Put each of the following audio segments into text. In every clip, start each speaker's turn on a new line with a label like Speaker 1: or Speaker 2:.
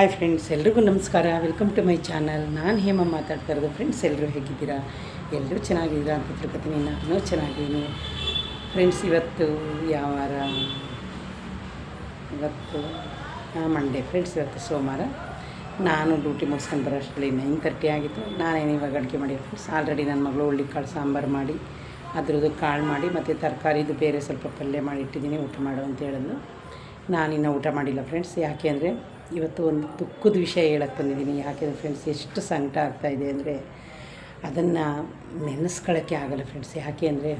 Speaker 1: Hi friends ಎಲ್ರಿಗೂ ನಮಸ್ಕಾರ. Welcome to my channel ನಾನು ಹೇಮ ಮಾತಾಡ್ತಾ ಇರೋದು. ಫ್ರೆಂಡ್ಸ್ ಎಲ್ಲರೂ ಹೇಗಿದ್ದೀರಾ? ಎಲ್ಲರೂ ಚೆನ್ನಾಗಿದ್ದೀರಾ ಅಂತ ತಿಳ್ಕೊತೀನಿ. ನಾನು ಚೆನ್ನಾಗಿದ್ದೀನಿ. ಫ್ರೆಂಡ್ಸ್ ಇವತ್ತು ಯಾವ ವಾರ ಇವತ್ತು ಮಂಡೇ ಫ್ರೆಂಡ್ಸ್ ಇವತ್ತು ಸೋಮವಾರ. ನಾನು ಡ್ಯೂಟಿ ಮುಗಿಸ್ಕೊಂಡು ಬರೋಷ್ಟರಲ್ಲಿ ನೈನ್ ತರ್ಟಿ ಆಗಿತ್ತು. ನಾನೇನು ಇವಾಗ ಅಡುಗೆ ಮಾಡಿ ಫ್ರೆಂಡ್ಸ್ ಆಲ್ರೆಡಿ ನನ್ನ ಮಗಳು ಹುಳ್ಳಿ ಕಾಳು ಸಾಂಬಾರು ಮಾಡಿ, ಅದ್ರದ್ದು ಕಾಳು ಮಾಡಿ ಮತ್ತು ತರಕಾರಿದು ಬೇರೆ ಸ್ವಲ್ಪ ಪಲ್ಯ ಮಾಡಿ ಇಟ್ಟಿದ್ದೀನಿ. ಊಟ ಮಾಡು ಅಂತ ಹೇಳಿದ್ಲು. ನಾನಿನ್ನು ಊಟ ಮಾಡಿಲ್ಲ ಫ್ರೆಂಡ್ಸ್ ಯಾಕೆ ಅಂದರೆ ಇವತ್ತು ಒಂದು ದುಃಖದ ವಿಷಯ ಹೇಳಕ್ಕೆ ಬಂದಿದ್ದೀನಿ. ಯಾಕೆಂದರೆ ಫ್ರೆಂಡ್ಸ್ ಎಷ್ಟು ಸಂಕಟ ಆಗ್ತಾಯಿದೆ ಅಂದರೆ ಅದನ್ನು ನೆನೆಸ್ಕೊಳ್ಳೋಕ್ಕೆ ಆಗಲ್ಲ ಫ್ರೆಂಡ್ಸ್ ಯಾಕೆ ಅಂದರೆ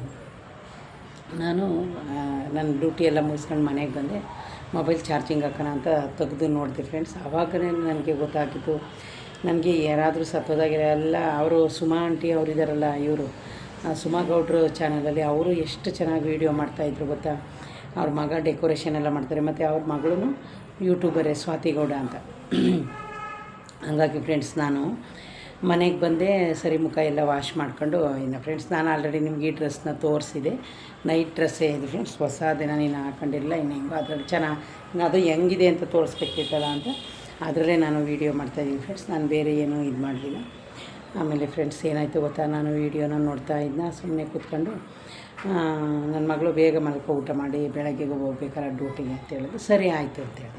Speaker 1: ನಾನು ನನ್ನ ಡ್ಯೂಟಿ ಎಲ್ಲ ಮುಗಿಸ್ಕೊಂಡು ಮನೆಗೆ ಬಂದೆ. ಮೊಬೈಲ್ ಚಾರ್ಜಿಂಗ್ ಹಾಕೋಣ ಅಂತ ತೆಗೆದು ನೋಡಿದೆ ಫ್ರೆಂಡ್ಸ್ ಆವಾಗಲೇ ನನಗೆ ಗೊತ್ತಾಗಿತ್ತು ನನಗೆ ಯಾರಾದರೂ ಸತ್ತೋದಾಗಿರೋ ಎಲ್ಲ ಅವರು, ಸುಮಾ ಆಂಟಿ ಅವರು ಇದ್ದಾರಲ್ಲ ಇವರು. ಸುಮಾ ಗೌಡ್ರು ಚಾನಲಲ್ಲಿ ಅವರು ಎಷ್ಟು ಚೆನ್ನಾಗಿ ವೀಡಿಯೋ ಮಾಡ್ತಾಯಿದ್ರು ಗೊತ್ತಾ? ಅವ್ರ ಮಗ ಡೆಕೋರೇಷನ್ ಎಲ್ಲ ಮಾಡ್ತಾರೆ. ಮತ್ತು ಅವ್ರ ಮಗಳು ಯೂಟ್ಯೂಬರೇ ಸ್ವಾತಿ ಗೌಡ ಅಂತ. ಹಂಗಾಗಿ ಫ್ರೆಂಡ್ಸ್ ನಾನು ಮನೆಗೆ ಬಂದೆ ಸರಿ ಮುಖ ಎಲ್ಲ ವಾಶ್ ಮಾಡ್ಕೊಂಡು, ಇನ್ನು ಫ್ರೆಂಡ್ಸ್ ನಾನು ಆಲ್ರೆಡಿ ನಿಮ್ಗೆ ಈ ಡ್ರೆಸ್ನ ತೋರಿಸಿದೆ. ನೈಟ್ ಡ್ರೆಸ್ಸೇ ಇದೆ ಫ್ರೆಂಡ್ಸ್, ಹೊಸ ದಿನ ನೀನು ಹಾಕೊಂಡಿಲ್ಲ ಇನ್ನು ಹೆಂಗೋ ಅದರಲ್ಲಿ ಚೆನ್ನಾಗಿ ಅದು ಹೆಂಗಿದೆ ಅಂತ ತೋರಿಸ್ಬೇಕಿತ್ತಲ್ಲ ಅಂತ, ಅದರಲ್ಲೇ ನಾನು ವೀಡಿಯೋ ಮಾಡ್ತಾಯಿದ್ದೀನಿ ಫ್ರೆಂಡ್ಸ್. ನಾನು ಬೇರೆ ಏನೂ ಇದು ಮಾಡಲಿಲ್ಲ. ಆಮೇಲೆ ಫ್ರೆಂಡ್ಸ್ ಏನಾಯಿತು ಗೊತ್ತಾ? ನಾನು ವೀಡಿಯೋನ ನೋಡ್ತಾ ಇದ್ನ ಸುಮ್ಮನೆ ಕೂತ್ಕೊಂಡು. ನನ್ನ ಮಗಳು ಬೇಗ ಮಲ್ಕೋ, ಊಟ ಮಾಡಿ, ಬೆಳಗ್ಗೆಗೆ ಹೋಗ್ಬೇಕಲ್ಲ ಡ್ಯೂಟಿಗೆ ಅಂತ ಹೇಳಿದ್ರು. ಸರಿ ಆಯಿತು ಅಂತೇಳಿ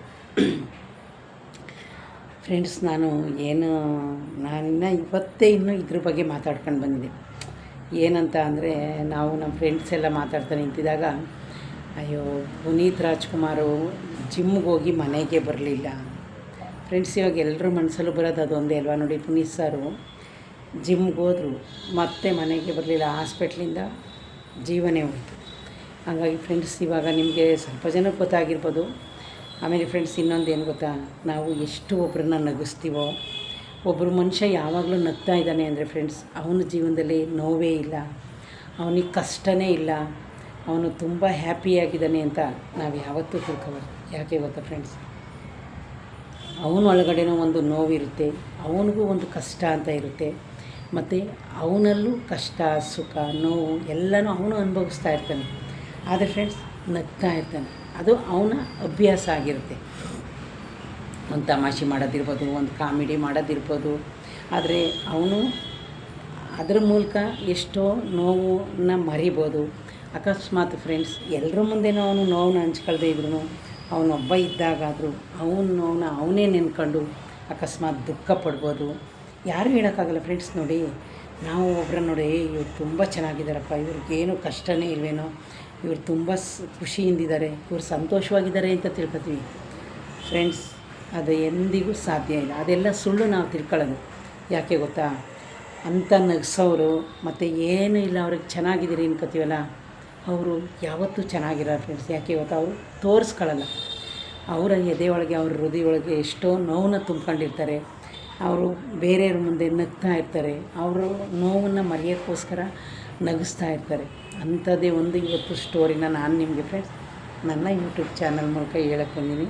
Speaker 1: ಫ್ರೆಂಡ್ಸ್ ನಾನು ಏನು, ನಾನು ಇವತ್ತೇ ಇನ್ನೂ ಇದ್ರ ಬಗ್ಗೆ ಮಾತಾಡ್ಕೊಂಡು ಬಂದಿದ್ದೆ. ಏನಂತ ಅಂದರೆ, ನಾವು ನಮ್ಮ ಫ್ರೆಂಡ್ಸ್ ಎಲ್ಲ ಮಾತಾಡ್ತಾ ನಿಂತಿದ್ದಾಗ, ಅಯ್ಯೋ, ಪುನೀತ್ ರಾಜ್ಕುಮಾರು ಜಿಮ್ಗೆ ಹೋಗಿ ಮನೆಗೆ ಬರಲಿಲ್ಲ. ಫ್ರೆಂಡ್ಸ್ ಇವಾಗ ಎಲ್ಲರ ಮನಸ್ಸಲ್ಲೂ ಬರೋದು ಅದೊಂದೇ ಅಲ್ವಾ? ನೋಡಿ, ಪುನೀತ್ ಸಾರು ಜಿಮ್ಗೆ ಹೋದರು, ಮತ್ತೆ ಮನೆಗೆ ಬರಲಿಲ್ಲ. ಹಾಸ್ಪಿಟ್ಲಿಂದ ಜೀವನೇ ಉಂಟು. ಹಾಗಾಗಿ ಫ್ರೆಂಡ್ಸ್ ಇವಾಗ ನಿಮಗೆ ಸ್ವಲ್ಪ ಜನಕ್ಕೆ ಗೊತ್ತಾಗಿರ್ಬೋದು. ಆಮೇಲೆ ಫ್ರೆಂಡ್ಸ್ ಇನ್ನೊಂದು ಏನು ಗೊತ್ತಾ? ನಾವು ಎಷ್ಟು ಒಬ್ಬರನ್ನ ನಗಿಸ್ತೀವೋ ಒಬ್ಬರು ಮನುಷ್ಯ ಯಾವಾಗಲೂ ನಗ್ತಾ ಇದ್ದಾನೆ ಅಂದರೆ ಫ್ರೆಂಡ್ಸ್ ಅವನ ಜೀವನದಲ್ಲಿ ನೋವೇ ಇಲ್ಲ, ಅವನಿಗೆ ಕಷ್ಟನೇ ಇಲ್ಲ, ಅವನು ತುಂಬ ಹ್ಯಾಪಿಯಾಗಿದ್ದಾನೆ ಅಂತ ನಾವು ಯಾವತ್ತೂ ತಿಳ್ಕೊಬಾರ್ದು. ಯಾಕೆ ಗೊತ್ತಾ ಫ್ರೆಂಡ್ಸ್ ಅವನ ಒಳಗಡೆನೂ ಒಂದು ನೋವಿರುತ್ತೆ, ಅವನಿಗೂ ಒಂದು ಕಷ್ಟ ಅಂತ ಇರುತ್ತೆ. ಮತ್ತು ಅವನಲ್ಲೂ ಕಷ್ಟ, ಸುಖ, ನೋವು ಎಲ್ಲನೂ ಅವನು ಅನುಭವಿಸ್ತಾ ಇರ್ತಾನೆ. ಆದರೆ ಫ್ರೆಂಡ್ಸ್ ನಗ್ತಾ ಇರ್ತಾನೆ. ಅದು ಅವನ ಅಭ್ಯಾಸ ಆಗಿರುತ್ತೆ. ಒಂದು ತಮಾಷೆ ಮಾಡೋದಿರ್ಬೋದು, ಒಂದು ಕಾಮಿಡಿ ಮಾಡೋದಿರ್ಬೋದು. ಆದರೆ ಅವನು ಅದರ ಮೂಲಕ ಎಷ್ಟೋ ನೋವನ್ನ ಮರಿಬೋದು. ಅಕಸ್ಮಾತ್ ಫ್ರೆಂಡ್ಸ್ ಎಲ್ಲರ ಮುಂದೆನೂ ಅವನು ನೋವನ್ನ ಹಂಚ್ಕೊಳ್ದೇ ಇದ್ರು ಅವನೊಬ್ಬ ಇದ್ದಾಗಾದರೂ ಅವನ ನೋವನ್ನ ಅವನೇ ನೆನ್ಕೊಂಡು ಅಕಸ್ಮಾತ್ ದುಃಖ ಪಡ್ಬೋದು. ಯಾರು ಹೇಳೋಕ್ಕಾಗಲ್ಲ ಫ್ರೆಂಡ್ಸ್ ನೋಡಿ. ನಾವು ಒಬ್ಬರನ್ನ ನೋಡಿ "ಏ, ಇವ್ರು ತುಂಬ ಚೆನ್ನಾಗಿದ್ದಾರಪ್ಪ ಇವ್ರಿಗೇನು ಕಷ್ಟನೇ ಇಲ್ವೇನೋ ಇವರು ತುಂಬ ಖುಷಿಯಿಂದಿದ್ದಾರೆ ಇವ್ರು ಸಂತೋಷವಾಗಿದ್ದಾರೆ ಅಂತ ತಿಳ್ಕೊತೀವಿ. ಫ್ರೆಂಡ್ಸ್ ಅದು ಎಂದಿಗೂ ಸಾಧ್ಯ ಇಲ್ಲ. ಅದೆಲ್ಲ ಸುಳ್ಳು ನಾವು ತಿಳ್ಕೊಳ್ಳೋದು. ಯಾಕೆ ಗೊತ್ತಾ? ಅಂತ ನಗ್ಸೋರು ಮತ್ತು ಏನೂ ಇಲ್ಲ ಅವ್ರಿಗೆ ಚೆನ್ನಾಗಿದ್ದೀರಿ ಅನ್ಕೋತೀವಲ್ಲ ಅವರು ಯಾವತ್ತೂ ಚೆನ್ನಾಗಿರೋ ಫ್ರೆಂಡ್ಸ್ ಯಾಕೆ ಗೊತ್ತಾ? ಅವರು ತೋರಿಸ್ಕೊಳ್ಳಲ್ಲ. ಅವರ ಎದೆ ಒಳಗೆ ಅವ್ರ ಹೃದಯ ಒಳಗೆ ಎಷ್ಟೋ ನೋವನ್ನ ತುಂಬ್ಕೊಂಡಿರ್ತಾರೆ. ಅವರು ಬೇರೆಯವ್ರ ಮುಂದೆ ನಗ್ತಾ ಇರ್ತಾರೆ. ಅವರು ನೋವನ್ನು ಮರೆಯೋಕ್ಕೋಸ್ಕರ ನಗಿಸ್ತಾ ಇರ್ತಾರೆ. ಅಂಥದ್ದೇ ಒಂದು ಇವತ್ತು ಸ್ಟೋರಿನ ನಾನು ನಿಮಗೆ ಫ್ರೆಂಡ್ಸ್ ನನ್ನ ಯೂಟ್ಯೂಬ್ ಚಾನಲ್ ಮೂಲಕ ಹೇಳಕ್ಕೆ ಬಂದೀನಿ.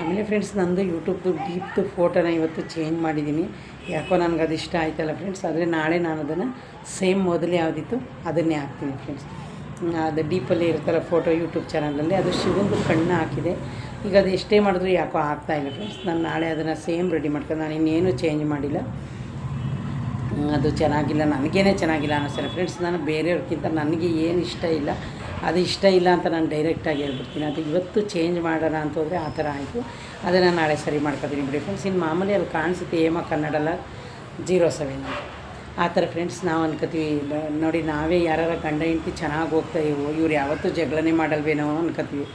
Speaker 1: ಆಮೇಲೆ ಫ್ರೆಂಡ್ಸ್ ನಂದು ಯೂಟ್ಯೂಬ್ದು ಡೀಪ್ದು ಫೋಟೋನ ಇವತ್ತು ಚೇಂಜ್ ಮಾಡಿದ್ದೀನಿ ಯಾಕೋ ನನಗೆ ಅದು ಇಷ್ಟ ಆಯ್ತಲ್ಲ ಫ್ರೆಂಡ್ಸ್ ಆದರೆ ನಾಳೆ ನಾನು ಅದನ್ನು ಸೇಮ್ ಮೊದಲು ಯಾವುದಿತ್ತು ಅದನ್ನೇ ಹಾಕ್ತೀನಿ ಫ್ರೆಂಡ್ಸ್ ಅದು ಡೀಪಲ್ಲಿ ಇರ್ತಾರೆ ಫೋಟೋ ಯೂಟ್ಯೂಬ್ ಚಾನಲಲ್ಲಿ ಅದು ಶಿವಂದು ಕಣ್ಣು ಹಾಕಿದೆ. ಈಗ ಅದು ಎಷ್ಟೇ ಮಾಡಿದ್ರು ಯಾಕೋ ಆಗ್ತಾಯಿಲ್ಲ ಫ್ರೆಂಡ್ಸ್ ನಾನು ನಾಳೆ ಅದನ್ನು ಸೇಮ್ ರೆಡಿ ಮಾಡ್ಕೊಂಡು ನಾನು ಇನ್ನೇನು ಚೇಂಜ್ ಮಾಡಿಲ್ಲ. ಅದು ಚೆನ್ನಾಗಿಲ್ಲ, ನನಗೇನೆ ಚೆನ್ನಾಗಿಲ್ಲ ಅನ್ನಿಸ್ತಾರೆ ಫ್ರೆಂಡ್ಸ್ ನಾನು ಬೇರೆಯವ್ರಿಗಿಂತ ನನಗೆ ಏನು ಇಷ್ಟ ಇಲ್ಲ, ಅದು ಇಷ್ಟ ಇಲ್ಲ ಅಂತ ನಾನು ಡೈರೆಕ್ಟಾಗಿ ಹೇಳ್ಬಿಡ್ತೀನಿ. ಅದು ಇವತ್ತು ಚೇಂಜ್ ಮಾಡೋಣ ಅಂತ ಹೋದರೆ ಆ ಥರ ಆಯಿತು. ಅದನ್ನು ನಾಳೆ ಸರಿ ಮಾಡ್ಕೊತೀನಿ ಬಿಡಿ ಫ್ರೆಂಡ್ಸ್ ಇನ್ನು ಮಾಮೂಲಿ ಅಲ್ಲಿ ಕಾಣಿಸುತ್ತೆ ಏಮ ಕನ್ನಡಲ್ಲ ಜೀರೋ ಸೆವೆನ್ ಆ ಥರ ಫ್ರೆಂಡ್ಸ್ ನಾವು ಅನ್ಕೋತೀವಿ. ನೋಡಿ ನಾವೇ ಯಾರ ಗಂಡ ಹೆಂಡತಿ ಚೆನ್ನಾಗಿ ಹೋಗ್ತಾ ಇವು ಇವ್ರು ಯಾವತ್ತೂ ಜಗಳನೇ ಮಾಡಲ್ವೇನೋ ಅನ್ಕೋತೀವಿ.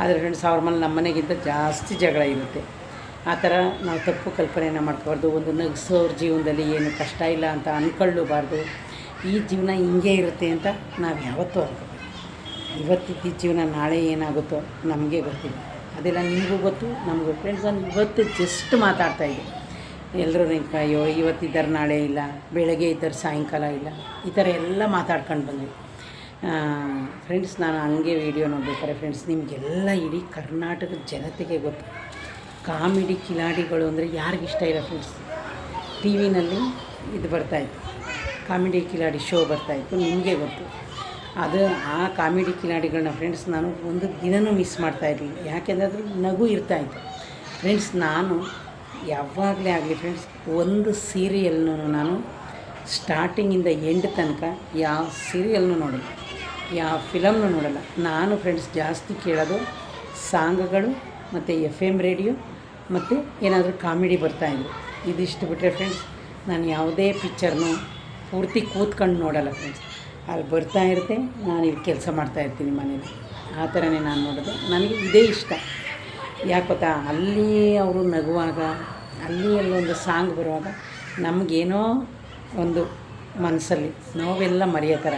Speaker 1: ಆದರೆ ಫ್ರೆಂಡ್ಸ್ ಅವ್ರ ಮೇಲೆ ನಮ್ಮ ಮನೆಗಿಂತ ಜಾಸ್ತಿ ಜಗಳ ಇರುತ್ತೆ. ಆ ಥರ ನಾವು ತಪ್ಪು ಕಲ್ಪನೆಯನ್ನು ಮಾಡ್ಕೋಬಾರ್ದು. ಒಂದು ನಗಿಸೋರ ಜೀವನದಲ್ಲಿ ಏನು ಕಷ್ಟ ಇಲ್ಲ ಅಂತ ಅಂದ್ಕೊಳ್ಳಬಾರ್ದು ಈ ಜೀವನ ಹಿಂಗೆ ಇರುತ್ತೆ ಅಂತ ನಾವು ಯಾವತ್ತೂ ಅನ್ಕೋಬಾರ್ದು. ಇವತ್ತಿದ್ದ ಜೀವನ ನಾಳೆ ಏನಾಗುತ್ತೋ ನಮಗೆ ಗೊತ್ತಿಲ್ಲ. ಅದೆಲ್ಲ ನಿಮಗೂ ಗೊತ್ತು, ನಮಗೂ ಫ್ರೆಂಡ್ಸ್ ನಾನು ಇವತ್ತು ಜಸ್ಟ್ ಮಾತಾಡ್ತಾ ಇದ್ದೆ. ಎಲ್ಲರೂ ಅಯ್ಯೋ, ಇವತ್ತಿದ್ದಾರೆ ನಾಳೆ ಇಲ್ಲ, ಬೆಳಗ್ಗೆ ಇದ್ದಾರೆ ಸಾಯಂಕಾಲ ಇಲ್ಲ, ಈ ಥರ ಎಲ್ಲ ಮಾತಾಡ್ಕೊಂಡು ಬಂದ್ವಿ. ಫ್ರೆಂಡ್ಸ್ ನಾನು ಹಂಗೆ ವೀಡಿಯೋ ನೋಡ್ಬೇಕಾರೆ ಫ್ರೆಂಡ್ಸ್ ನಿಮಗೆಲ್ಲ ಇಡೀ ಕರ್ನಾಟಕದ ಜನತೆಗೆ ಗೊತ್ತು. ಕಾಮಿಡಿ ಕಿಲಾಡಿಗಳು ಅಂದರೆ ಯಾರಿಗಿಷ್ಟ ಇಲ್ಲ ಫ್ರೆಂಡ್ಸ್ ಟಿ ವಿನಲ್ಲಿ ಇದು ಬರ್ತಾಯಿತ್ತು ಕಾಮಿಡಿ ಕಿಲಾಡಿ ಶೋ ಬರ್ತಾಯಿತ್ತು ನಿಮಗೆ ಗೊತ್ತು. ಅದು ಆ ಕಾಮಿಡಿ ಕಿಲಾಡಿಗಳನ್ನ ಫ್ರೆಂಡ್ಸ್ ನಾನು ಒಂದು ದಿನನೂ ಮಿಸ್ ಮಾಡ್ತಾ ಇರಲಿಲ್ಲ. ಯಾಕೆಂದರೆ ಅದ್ರ ನಗು ಇರ್ತಾಯಿತ್ತು ಫ್ರೆಂಡ್ಸ್ ನಾನು ಯಾವಾಗಲೇ ಆಗಲಿ ಫ್ರೆಂಡ್ಸ್ ಒಂದು ಸೀರಿಯಲ್ನೂ ನಾನು ಸ್ಟಾರ್ಟಿಂಗಿಂದ ಎಂಡ್ ತನಕ ಯಾವ ಸೀರಿಯಲ್ನೂ ನೋಡಲ್ಲ. ಯಾವ ಫಿಲಮ್ನು ನೋಡಲ್ಲ. ನಾನು ಫ್ರೆಂಡ್ಸ್ ಜಾಸ್ತಿ ಕೇಳೋದು ಸಾಂಗ್ಗಳು ಮತ್ತು ಎಫ್ ಎಂ ರೇಡಿಯೋ ಮತ್ತು ಏನಾದರೂ ಕಾಮಿಡಿ ಬರ್ತಾ ಬರ್ತಾಯಿದ್ರು ಇದಿಷ್ಟು ಬಿಟ್ಟರೆ ಫ್ರೆಂಡ್ಸ್ ನಾನು ಯಾವುದೇ ಪಿಕ್ಚರ್ನು ಪೂರ್ತಿ ಕೂತ್ಕೊಂಡು ನೋಡಲ್ಲ ಫ್ರೆಂಡ್ಸ್ ಅಲ್ಲಿ ಬರ್ತಾ ಇರುತ್ತೆ, ನಾನು ಇಲ್ಲಿ ಕೆಲಸ ಮಾಡ್ತಾಯಿರ್ತೀನಿ ಮನೇಲಿ. ಆ ಥರನೇ ನಾನು ನೋಡೋದು. ನನಗೆ ಇದೇ ಇಷ್ಟ. ಯಾಕೆ ಗೊತ್ತಾ? ಅಲ್ಲಿ ಅವರು ನಗುವಾಗ, ಅಲ್ಲಿ ಅಲ್ಲೊಂದು ಸಾಂಗ್ ಬರುವಾಗ ನಮಗೇನೋ ಒಂದು ಮನಸ್ಸಲ್ಲಿ ನೋವೆಲ್ಲ ಮರೆಯೋ ಥರ.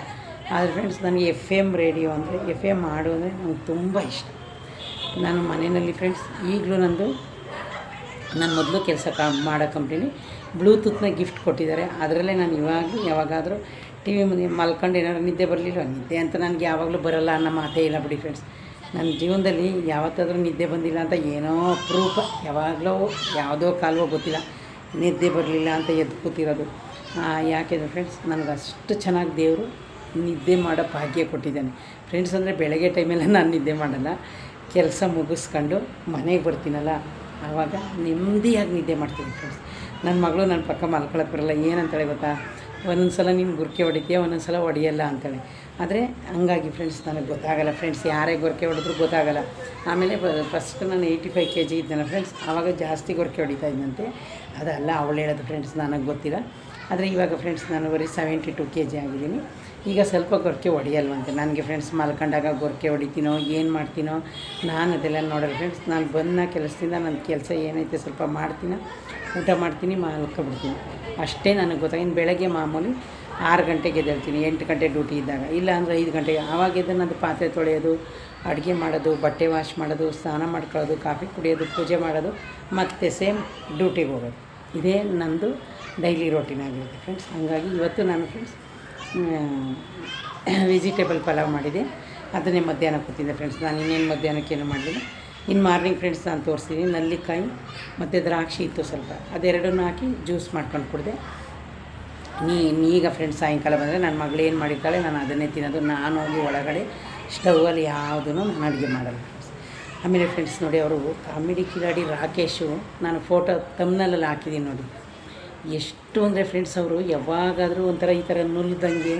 Speaker 1: ಆದರೆ ಫ್ರೆಂಡ್ಸ್ ನನಗೆ ಎಫ್ ಎಂ ರೇಡಿಯೋ ಅಂದರೆ ಎಫ್ ಎಂ ಹಾಡು ಅಂದರೆ ನನಗೆ ತುಂಬ ಇಷ್ಟ. ನಾನು ಮನೆಯಲ್ಲಿ ಫ್ರೆಂಡ್ಸ್ ಈಗಲೂ ನಂದು, ನಾನು ಮೊದಲು ಕೆಲಸ ಕ, ಮಾಡೋ ಕಂಪ್ನಿಲಿ ಬ್ಲೂಟೂತ್ನ ಗಿಫ್ಟ್ ಕೊಟ್ಟಿದ್ದಾರೆ. ಅದರಲ್ಲೇ ನಾನು ಇವಾಗಲೂ ಯಾವಾಗಾದರೂ ಟಿ ವಿ ಮುಂದೆ ಮಲ್ಕೊಂಡು ಏನಾದ್ರು ನಿದ್ದೆ ಬರಲಿಲ್ಲ ನಿದ್ದೆ ಅಂತ ನನಗೆ ಯಾವಾಗಲೂ ಬರಲ್ಲ ಅನ್ನೋ ಮಾತೇ ಇಲ್ಲ ಬಿಡಿ ಫ್ರೆಂಡ್ಸ್ ನನ್ನ ಜೀವನದಲ್ಲಿ ಯಾವತ್ತಾದರೂ ನಿದ್ದೆ ಬಂದಿಲ್ಲ ಅಂತ ಏನೋ ಪ್ರೂಫ್ ಯಾವಾಗಲೋ ಯಾವುದೋ ಕಾಲವೋ ಗೊತ್ತಿಲ್ಲ. ನಿದ್ದೆ ಬರಲಿಲ್ಲ ಅಂತ ಎದ್ದು ಕೂತಿರೋದು. ಯಾಕೆಂದರೆ ಫ್ರೆಂಡ್ಸ್ ನನಗೆ ಅಷ್ಟು ಚೆನ್ನಾಗಿ ದೇವರು ನಿದ್ದೆ ಮಾಡೋ ಭಾಗ್ಯ ಕೊಟ್ಟಿದ್ದಾನೆ. ಫ್ರೆಂಡ್ಸ್ ಅಂದರೆ ಬೆಳಗ್ಗೆ ಟೈಮೆಲ್ಲ ನಾನು ನಿದ್ದೆ ಮಾಡಲ್ಲ. ಕೆಲಸ ಮುಗಿಸ್ಕೊಂಡು ಮನೆಗೆ ಬರ್ತೀನಲ್ಲ, ಆವಾಗ ನೆಮ್ಮದಿಯಾಗಿ ನಿದ್ದೆ ಮಾಡ್ತೀನಿ ಫ್ರೆಂಡ್ಸ್ ನನ್ನ ಮಗಳು ನನ್ನ ಪಕ್ಕ ಮಲ್ಕೊಳಕ್ಕೆ ಬರಲ್ಲ, ಏನಂತಾಳೆ ಗೊತ್ತಾ? ಒಂದೊಂದು ಸಲ ನೀನು ಗುರ್ಕೆ ಹೊಡಿತೀಯ ಒಂದೊಂದು ಸಲ ಹೊಡಿಯಲ್ಲ ಅಂತೇಳಿ. ಆದರೆ ಹಂಗಾಗಿ ಫ್ರೆಂಡ್ಸ್ ನನಗೆ ಗೊತ್ತಾಗಲ್ಲ ಫ್ರೆಂಡ್ಸ್ ಯಾರೇ ಗೊರಕೆ ಹೊಡೆದ್ರು ಗೊತ್ತಾಗಲ್ಲ. ಆಮೇಲೆ ಫಸ್ಟ್ ನಾನು ಏಯ್ಟಿ ಫೈವ್ ಕೆ ಜಿ ಇದ್ದೇನೆ ಫ್ರೆಂಡ್ಸ್ ಆವಾಗ ಜಾಸ್ತಿ ಗೊರಕೆ ಹೊಡಿತಾ ಇದ್ದಂತೆ ಅದಲ್ಲ, ಅವಳು ಹೇಳೋದು ಫ್ರೆಂಡ್ಸ್ ನನಗೆ ಗೊತ್ತಿಲ್ಲ. ಆದರೆ ಇವಾಗ ಫ್ರೆಂಡ್ಸ್ ನಾನು ಬರೀ ಸೆವೆಂಟಿ ಟು ಕೆ ಜಿ ಆಗಿದ್ದೀನಿ. ಈಗ ಸ್ವಲ್ಪ ಗೊರಕೆ ಹೊಡೆಯಲ್ವಂತೆ. ನನಗೆ ಫ್ರೆಂಡ್ಸ್ ಮಲ್ಕೊಂಡಾಗ ಗೊರಕೆ ಹೊಡಿತೀನೋ, ಏನು ಮಾಡ್ತೀನೋ, ನಾನು ಅದೆಲ್ಲ ನೋಡೋರು ಫ್ರೆಂಡ್ಸ್ ನಾನು ಬಂದ ಕೆಲಸದಿಂದ ನನ್ನ ಕೆಲಸ ಏನೈತೆ ಸ್ವಲ್ಪ ಮಾಡ್ತೀನೋ, ಊಟ ಮಾಡ್ತೀನಿ ಮಲ್ಕೊಬಿಡ್ತೀನಿ ಅಷ್ಟೇ ನನಗೆ ಗೊತ್ತಾಗಿನ ಬೆಳಗ್ಗೆ ಮಾಮೂಲಿ ಆರು ಗಂಟೆಗೆ ಎದ್ದೇಳ್ತೀನಿ, ಎಂಟು ಗಂಟೆ ಡ್ಯೂಟಿ ಇದ್ದಾಗ. ಇಲ್ಲ ಅಂದರೆ ಐದು ಗಂಟೆಗೆ ಆವಾಗ ಎದ್ದು ನಂದು ಪಾತ್ರೆ ತೊಳೆಯೋದು, ಅಡುಗೆ ಮಾಡೋದು, ಬಟ್ಟೆ ವಾಶ್ ಮಾಡೋದು, ಸ್ನಾನ ಮಾಡ್ಕೊಳ್ಳೋದು, ಕಾಫಿ ಕುಡಿಯೋದು, ಪೂಜೆ ಮಾಡೋದು, ಮತ್ತು ಸೇಮ್ ಡ್ಯೂಟಿಗೆ ಹೋಗೋದು. ಇದೇ ನಂದು ಡೈಲಿ ರೋಟಿನ ಆಗಿರುತ್ತೆ ಫ್ರೆಂಡ್ಸ್ ಹಾಗಾಗಿ ಇವತ್ತು ನಾನು ಫ್ರೆಂಡ್ಸ್ ವೆಜಿಟೇಬಲ್ ಪಲಾವ್ ಮಾಡಿದೆ. ಅದನ್ನೇ ಮಧ್ಯಾಹ್ನ ಕೂತಿದ್ದೆ ಫ್ರೆಂಡ್ಸ್ ನಾನು ಇನ್ನೇನು ಮಧ್ಯಾಹ್ನಕ್ಕೇನು ಮಾಡಲಿಲ್ಲ. ಇನ್ನು ಮಾರ್ನಿಂಗ್ ಫ್ರೆಂಡ್ಸ್ ನಾನು ತೋರಿಸ್ತೀನಿ ನಲ್ಲಿಕಾಯಿ ಮತ್ತು ದ್ರಾಕ್ಷಿ ಇತ್ತು ಸ್ವಲ್ಪ. ಅದೆರಡನ್ನೂ ಹಾಕಿ ಜ್ಯೂಸ್ ಮಾಡ್ಕೊಂಡು ಕುಡಿದೆ. ನೀ ಈಗ ಫ್ರೆಂಡ್ಸ್ ಸಾಯಂಕಾಲ ಬಂದರೆ ನನ್ನ ಮಗಳು ಏನು ಮಾಡಿದ್ದಾಳೆ ನಾನು ಅದನ್ನೇ ತಿನ್ನೋದು. ನಾನು ಹೋಗಿ ಒಳಗಡೆ ಸ್ಟವ್ವಲ್ಲಿ ಯಾವುದೂ ನಾನು ಅಡುಗೆ ಮಾಡಲ್ಲ ಆಮೇಲೆ ಫ್ರೆಂಡ್ಸ್ ನೋಡಿ ಅವರು ಕಾಮಿಡಿ ಕಿಲಾಡಿ ರಾಕೇಶು, ನಾನು ಫೋಟೋ ತಮ್ನಲ್ಲಲ್ಲಿ ಹಾಕಿದ್ದೀನಿ ನೋಡಿ. ಎಷ್ಟು ಅಂದರೆ ಫ್ರೆಂಡ್ಸ್ ಅವರು, ಯಾವಾಗಾದರೂ ಒಂಥರ ಈ ಥರ ನುಲ್ದಂಗೆ,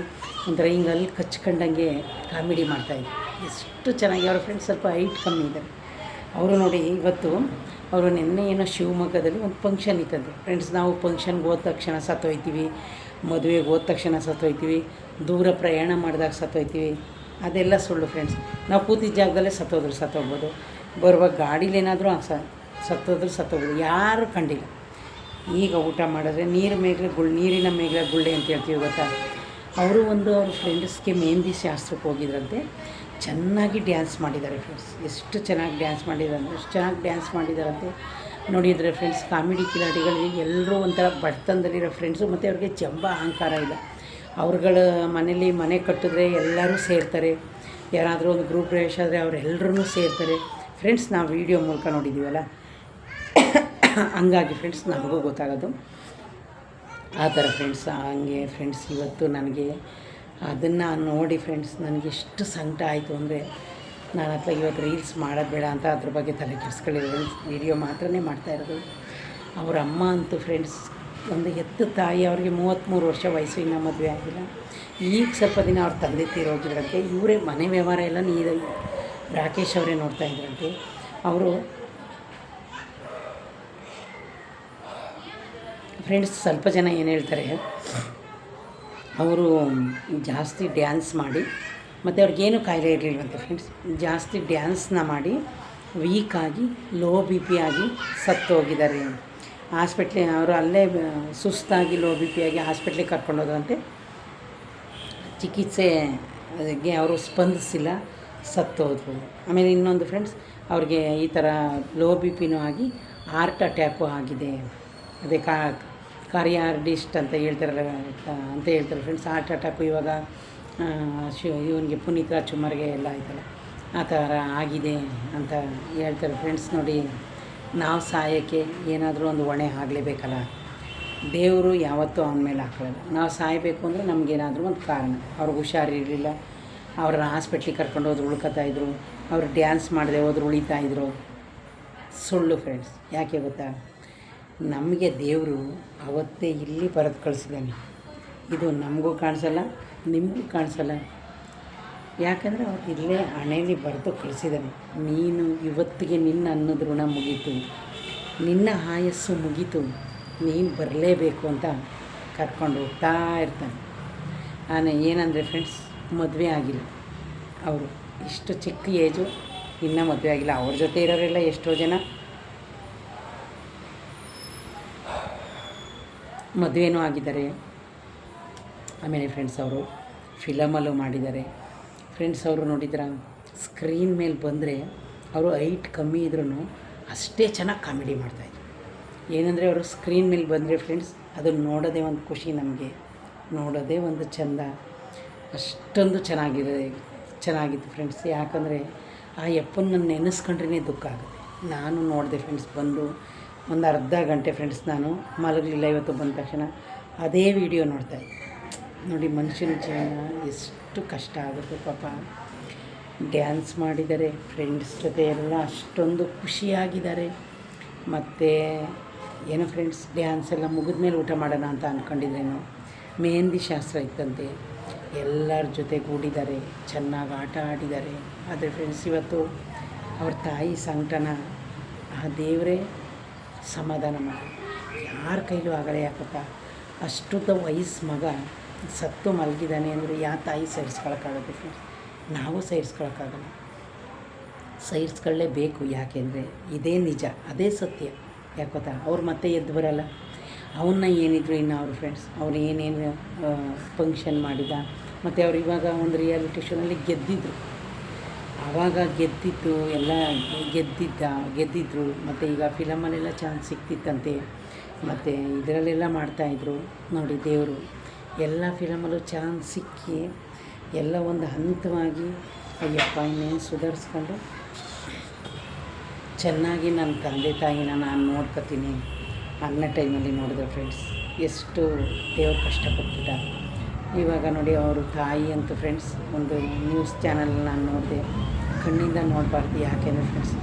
Speaker 1: ಒಂಥರ ಹಿಂಗೆ ಅಲ್ಲಿ ಕಚ್ಕೊಂಡಂಗೆ ಕಾಮಿಡಿ ಮಾಡ್ತಾಯಿದ್ರು ಎಷ್ಟು ಚೆನ್ನಾಗಿ ಅವ್ರ ಫ್ರೆಂಡ್ಸ್ ಸ್ವಲ್ಪ ಹೈಟ್ ಕಮ್ಮಿ ಇದ್ದಾರೆ. ಅವರು ನೋಡಿ ಇವತ್ತು ಅವರು ನಿನ್ನೆ ಏನೋ ಶಿವಮೊಗ್ಗದಲ್ಲಿ ಒಂದು ಫಂಕ್ಷನ್ ಇತ್ತಂತೆ. ಫ್ರೆಂಡ್ಸ್ ನಾವು ಫಂಕ್ಷನ್ಗೆ ಹೋದ ತಕ್ಷಣ ಸತ್ತೋಯ್ತೀವಿ, ಮದುವೆಗೆ ಹೋದ ತಕ್ಷಣ ಸತ್ತೋಯ್ತೀವಿ, ದೂರ ಪ್ರಯಾಣ ಮಾಡಿದಾಗ ಸತ್ತೋಯ್ತೀವಿ, ಅದೆಲ್ಲ ಸುಳ್ಳು ಫ್ರೆಂಡ್ಸ್ ನಾವು ಕೂತಿದ್ದ ಜಾಗದಲ್ಲೇ ಸತ್ತೋದ್ರು, ಸತ್ತೋಗ್ಬೋದು. ಬರುವಾಗ ಗಾಡೀಲೇನಾದರೂ ಸ, ಸತ್ತೋದ್ರು, ಸತ್ತೋಗ್ಬೋದು. ಯಾರೂ ಕಂಡಿಲ್ಲ. ಈಗ ಊಟ ಮಾಡಿದ್ರೆ ನೀರು ಮೇಘಲೆ ಗುಳ್ ನೀರಿನ ಮೇಘಲೆ ಗುಳ್ಳೆ ಅಂತ ಹೇಳ್ತೀವಿ ಗೊತ್ತಾ? ಅವರು ಒಂದು ಅವ್ರ ಫ್ರೆಂಡ್ಸ್ಗೆ ಮೆಹಂದಿ ಶಾಸ್ತ್ರಕ್ಕೆ ಹೋಗಿದ್ರಂತೆ. ಚೆನ್ನಾಗಿ ಡ್ಯಾನ್ಸ್ ಮಾಡಿದ್ದಾರೆ ಫ್ರೆಂಡ್ಸ್ ಎಷ್ಟು ಚೆನ್ನಾಗಿ ಡ್ಯಾನ್ಸ್ ಮಾಡಿದ್ದಾರೆ ಎಷ್ಟು ಚೆನ್ನಾಗಿ ಡ್ಯಾನ್ಸ್ ಮಾಡಿದ್ದಾರಂತೆ. ನೋಡಿದರೆ ಫ್ರೆಂಡ್ಸ್ ಕಾಮಿಡಿ ಕಿಲಾಡಿಗಳಿಗೆ ಎಲ್ಲರೂ ಒಂಥರ ಬಡತನದಲ್ಲಿರೋ ಫ್ರೆಂಡ್ಸು ಮತ್ತು ಅವ್ರಿಗೆ ಜಂಬ ಅಹಂಕಾರ ಇಲ್ಲ. ಅವ್ರುಗಳ ಮನೇಲಿ ಮನೆ ಕಟ್ಟಿದ್ರೆ ಎಲ್ಲರೂ ಸೇರ್ತಾರೆ. ಯಾರಾದರೂ ಒಂದು ಗ್ರೂಪ್ ಪ್ರವೇಶ ಆದರೆ ಅವರೆಲ್ಲರೂ ಸೇರ್ತಾರೆ. ಫ್ರೆಂಡ್ಸ್ ನಾವು ವೀಡಿಯೋ ಮೂಲಕ ನೋಡಿದ್ದೀವಲ್ಲ ಹಂಗಾಗಿ ಫ್ರೆಂಡ್ಸ್ ನಮಗೂ ಗೊತ್ತಾಗೋದು. ಆ ಥರ ಫ್ರೆಂಡ್ಸ್ ಹಂಗೆ ಫ್ರೆಂಡ್ಸ್ ಇವತ್ತು ನನಗೆ ಅದನ್ನು ನೋಡಿ ಫ್ರೆಂಡ್ಸ್ ನನಗೆ ಎಷ್ಟು ಸಂಕಟ ಆಯಿತು ಅಂದರೆ ನಾನು ಹತ್ರ ಇವತ್ತು ರೀಲ್ಸ್ ಮಾಡೋದು ಬೇಡ ಅಂತ ಅದ್ರ ಬಗ್ಗೆ ತಲೆ ಕೆಡಿಸ್ಕೊಳ್ಳಿ ಫ್ರೆಂಡ್ಸ್ ವೀಡಿಯೋ ಮಾತ್ರನೇ ಮಾಡ್ತಾ ಇರೋದು. ಅವ್ರ ಅಮ್ಮ ಅಂತೂ ಫ್ರೆಂಡ್ಸ್ ಒಂದು ಎತ್ತು ತಾಯಿ ಅವ್ರಿಗೆ ಮೂವತ್ತ್ಮೂರು ವರ್ಷ ವಯಸ್ಸು, ಇನ್ನೂ ಮದುವೆ ಆಗಿಲ್ಲ. ಈಗ ಸ್ವಲ್ಪ ದಿನ ಅವ್ರ ತಂದೆ ತೀರೋಗಿದ್ರಂತೆ ಇವರೇ ಮನೆ ವ್ಯವಹಾರ ಎಲ್ಲ ನೀರು, ರಾಕೇಶ್ ಅವರೇ ನೋಡ್ತಾ ಇದ್ರಂತೆ. ಅವರು ಫ್ರೆಂಡ್ಸ್ ಸ್ವಲ್ಪ ಜನ ಏನು ಹೇಳ್ತಾರೆ, ಅವರು ಜಾಸ್ತಿ ಡ್ಯಾನ್ಸ್ ಮಾಡಿ, ಮತ್ತು ಅವ್ರಿಗೇನು ಕಾಯಿಲೆ ಇರಲಿಲ್ವಂತೆ ಫ್ರೆಂಡ್ಸ್ ಜಾಸ್ತಿ ಡ್ಯಾನ್ಸ್ನ ಮಾಡಿ ವೀಕಾಗಿ ಲೋ ಬಿ ಪಿ ಆಗಿ ಸತ್ತು ಹೋಗಿದ್ದಾರೆ. ಹಾಸ್ಪಿಟ್ಲಿ ಅವರು ಅಲ್ಲೇ ಸುಸ್ತಾಗಿ ಲೋ ಬಿ ಪಿ ಆಗಿ ಹಾಸ್ಪಿಟ್ಲಿಗೆ ಕರ್ಕೊಂಡೋದ್ರಂತೆ ಚಿಕಿತ್ಸೆ ಅದಕ್ಕೆ ಅವರು ಸ್ಪಂದಿಸಿಲ್ಲ ಸತ್ತೋದ್ರು ಆಮೇಲೆ ಇನ್ನೊಂದು ಫ್ರೆಂಡ್ಸ್ ಅವ್ರಿಗೆ ಈ ಥರ ಲೋ ಬಿ ಪಿನೂ ಆಗಿ ಹಾರ್ಟ್ ಅಟ್ಯಾಕು ಆಗಿದೆ. ಅದೇ ಕಾ ಕಾರ್ಯಾರ್ಡಿಸ್ಟ್ ಅಂತ ಹೇಳ್ತಾರಲ್ಲ, ಅಂತ ಹೇಳ್ತಾರೆ ಫ್ರೆಂಡ್ಸ್ ಹಾರ್ಟ್ ಅಟ್ಯಾಕು ಇವಾಗ ಶಿವ ಇವನಿಗೆ ಪುನೀತ್ ರಾಜ್ಕುಮಾರ್ಗೆ ಎಲ್ಲ ಆಯ್ತಲ್ಲ, ಆ ಥರ ಆಗಿದೆ ಅಂತ ಹೇಳ್ತಾರೆ ಫ್ರೆಂಡ್ಸ್ ನೋಡಿ, ನಾವು ಸಾಯೋಕ್ಕೆ ಏನಾದರೂ ಒಂದು ಹೊಣೆ ಆಗಲೇಬೇಕಲ್ಲ, ದೇವರು ಯಾವತ್ತೂ ಅವನ ಮೇಲೆ ಹಾಕೊಳ್ಳಲ್ಲ ನಾವು ಸಾಯಬೇಕು ಅಂದರೆ ನಮಗೇನಾದರೂ ಒಂದು ಕಾರಣ. ಅವ್ರಿಗೆ ಹುಷಾರಿರಲಿಲ್ಲ ಅವ್ರನ್ನ ಹಾಸ್ಪಿಟ್ಲಿಗೆ ಕರ್ಕೊಂಡು ಹೋದ್ರು ಉಳ್ಕೊತಾಯಿದ್ರು ಅವ್ರು ಡ್ಯಾನ್ಸ್ ಮಾಡದೆ ಹೋದ್ರು ಉಳಿತಾಯಿದ್ರು ಸುಳ್ಳು ಫ್ರೆಂಡ್ಸ್ ಯಾಕೆ ಗೊತ್ತಾ? ನಮಗೆ ದೇವರು ಅವತ್ತೇ ಇಲ್ಲಿ ಬರೆದು ಕಳಿಸಿದ್ದಾನೆ. ಇದು ನಮಗೂ ಕಾಣಿಸಲ್ಲ, ನಿಮಗೂ ಕಾಣಿಸಲ್ಲ. ಯಾಕಂದರೆ ಅವ್ರು ಇಲ್ಲೇ ಹಣೆಯಲ್ಲಿ ಬರೆದು ಕಳಿಸಿದ್ದಾನೆ. ನೀನು ಇವತ್ತಿಗೆ ನಿನ್ನ ಅನ್ನದ ಋಣ ಮುಗೀತು. ನಿನ್ನ ಆಯಸ್ಸು ಮುಗೀತು. ನೀನು ಬರಲೇಬೇಕು ಅಂತ ಕರ್ಕೊಂಡು ಹೋಗ್ತಾ ಇರ್ತಾನೆ. ನಾನು ಏನಂದರೆ ಫ್ರೆಂಡ್ಸ್ ಮದುವೆ ಆಗಿಲ್ಲ. ಅವರು ಇಷ್ಟು ಚಿಕ್ಕ ಏಜು ಇನ್ನೂ ಮದುವೆ ಆಗಿಲ್ಲ. ಅವ್ರ ಜೊತೆ ಇರೋರೆಲ್ಲ ಎಷ್ಟೋ ಜನ. ಮದುವೆನೂ ಆಗಿದ್ದಾರೆ. ಆಮೇಲೆ ಫ್ರೆಂಡ್ಸ್ ಅವರು ಫಿಲಮಲ್ಲೂ ಮಾಡಿದ್ದಾರೆ. ಫ್ರೆಂಡ್ಸ್ ಅವರು ನೋಡಿದ್ರ ಸ್ಕ್ರೀನ್ ಮೇಲೆ ಬಂದರೆ ಅವರು ಹೈಟ್ ಕಮ್ಮಿ ಇದ್ರೂ ಅಷ್ಟೇ ಚೆನ್ನಾಗಿ ಕಾಮಿಡಿ ಮಾಡ್ತಾಯಿದ್ರು ಏನಂದರೆ ಅವರು ಸ್ಕ್ರೀನ್ ಮೇಲೆ ಬಂದರೆ ಫ್ರೆಂಡ್ಸ್ ಅದನ್ನು ನೋಡೋದೇ ಒಂದು ಖುಷಿ ನಮಗೆ. ನೋಡೋದೇ ಒಂದು ಚೆಂದ. ಅಷ್ಟೊಂದು ಚೆನ್ನಾಗಿದೆ, ಚೆನ್ನಾಗಿತ್ತು ಫ್ರೆಂಡ್ಸ್ ಯಾಕಂದರೆ ಆ ಯಪ್ಪನ ನೆನೆಸ್ಕೊಂಡ್ರೇ ದುಃಖ ಆಗುತ್ತೆ. ನಾನು ನೋಡಿದೆ ಫ್ರೆಂಡ್ಸ್ ಬಂದು ಒಂದು ಅರ್ಧ ಗಂಟೆ ಫ್ರೆಂಡ್ಸ್ ನಾನು ಮಲಗಲಿಲ್ಲ ಇವತ್ತು ಬಂದ ತಕ್ಷಣ. ಅದೇ ವಿಡಿಯೋ ನೋಡ್ತಾಯಿದ್ದೆ ನೋಡಿ ಮನುಷ್ಯನ ಜೀವನ ಎಷ್ಟು ಕಷ್ಟ ಆಗುತ್ತೆ ಪಾಪ. ಡ್ಯಾನ್ಸ್ ಮಾಡಿದ್ದಾರೆ ಫ್ರೆಂಡ್ಸ್ ಜೊತೆ ಎಲ್ಲ ಅಷ್ಟೊಂದು ಖುಷಿಯಾಗಿದ್ದಾರೆ. ಮತ್ತು ಏನು ಫ್ರೆಂಡ್ಸ್ ಡ್ಯಾನ್ಸ್ ಎಲ್ಲ ಮುಗಿದ್ಮೇಲೆ ಊಟ ಮಾಡೋಣ ಅಂತ ಅಂದ್ಕೊಂಡಿದ್ರೇನು ಮೆಹಂದಿ ಶಾಸ್ತ್ರ ಇತ್ತಂತೆ. ಎಲ್ಲರ ಜೊತೆ ಕೂಡಿದ್ದಾರೆ. ಚೆನ್ನಾಗಿ ಆಟ ಆಡಿದ್ದಾರೆ. ಆದರೆ ಫ್ರೆಂಡ್ಸ್ ಇವತ್ತು ಅವ್ರ ತಾಯಿ ಸಂಕಟನ, ಆ ದೇವರೇ ಸಮಾಧಾನ ಮಾಡಿ. ಯಾರ ಕೈಲೂ ಆಗಲ್ಲ ಯಾಕಪ್ಪ? ಅಷ್ಟುದ್ದ ವಯಸ್ಸು ಮಗ ಸತ್ತು ಮಲಗಿದ್ದಾನೆ ಅಂದರೆ ಯಾ ತಾಯಿ ಸೇರಿಸ್ಕೊಳಕ್ಕಾಗುತ್ತೆ ನಾವು ಸೇರಿಸ್ಕೊಳಕ್ಕಾಗಲ್ಲ. ಸಹಿಸ್ಕೊಳ್ಳೇಬೇಕು ಯಾಕೆಂದರೆ ಇದೇ ನಿಜ, ಅದೇ ಸತ್ಯ. ಯಾಕೋತಾ ಅವ್ರು ಮತ್ತೆ ಎದ್ದು ಬರಲ್ಲ. ಅವನ್ನ ಏನಿದ್ರು ಇನ್ನು ಅವ್ರ ಫ್ರೆಂಡ್ಸ್ ಅವ್ರು ಏನೇನು ಫಂಕ್ಷನ್ ಮಾಡಿದ, ಮತ್ತು ಅವ್ರು ಇವಾಗ ಒಂದು ರಿಯಾಲಿಟಿ ಶೋನಲ್ಲಿ ಗೆದ್ದಿದ್ರು. ಆವಾಗ ಗೆದ್ದಿದ್ದು ಎಲ್ಲ ಗೆದ್ದಿದ್ದ, ಗೆದ್ದಿದ್ರು. ಮತ್ತು ಈಗ ಫಿಲಮಲ್ಲೆಲ್ಲ ಚಾನ್ಸ್ ಸಿಕ್ತಿತ್ತಂತೆ. ಮತ್ತು ಇದರಲ್ಲೆಲ್ಲ ಮಾಡ್ತಾಯಿದ್ರು ನೋಡಿ ದೇವರು, ಎಲ್ಲ ಫಿಲಮಲ್ಲೂ ಚಾನ್ಸ್ ಸಿಕ್ಕಿ ಎಲ್ಲ ಒಂದು ಹಂತವಾಗಿ ಅಯ್ಯಪ್ಪ, ಇನ್ನೇನು ಸುಧಾರಿಸ್ಕೊಂಡು ಚೆನ್ನಾಗಿ ನನ್ನ ತಂದೆ ತಾಯಿನ ನಾನು ನೋಡ್ಕೊತೀನಿ. ಅನ್ನೋ ಟೈಮಲ್ಲಿ ನೋಡಿದ್ರು ಫ್ರೆಂಡ್ಸ್ ಎಷ್ಟು ದೇವ್ರು ಕಷ್ಟಪಟ್ಟಿದ್ದ ಇವಾಗ ನೋಡಿ ಅವರು ತಾಯಿ ಅಂತೂ ಫ್ರೆಂಡ್ಸ್ ಒಂದು ನ್ಯೂಸ್ ಚಾನಲ್ ನಾನು ನೋಡಿದೆ. ಕಣ್ಣಿಂದ ನೋಡಬಾರ್ದು ಯಾಕೆಂದರೆ ಫ್ರೆಂಡ್ಸ್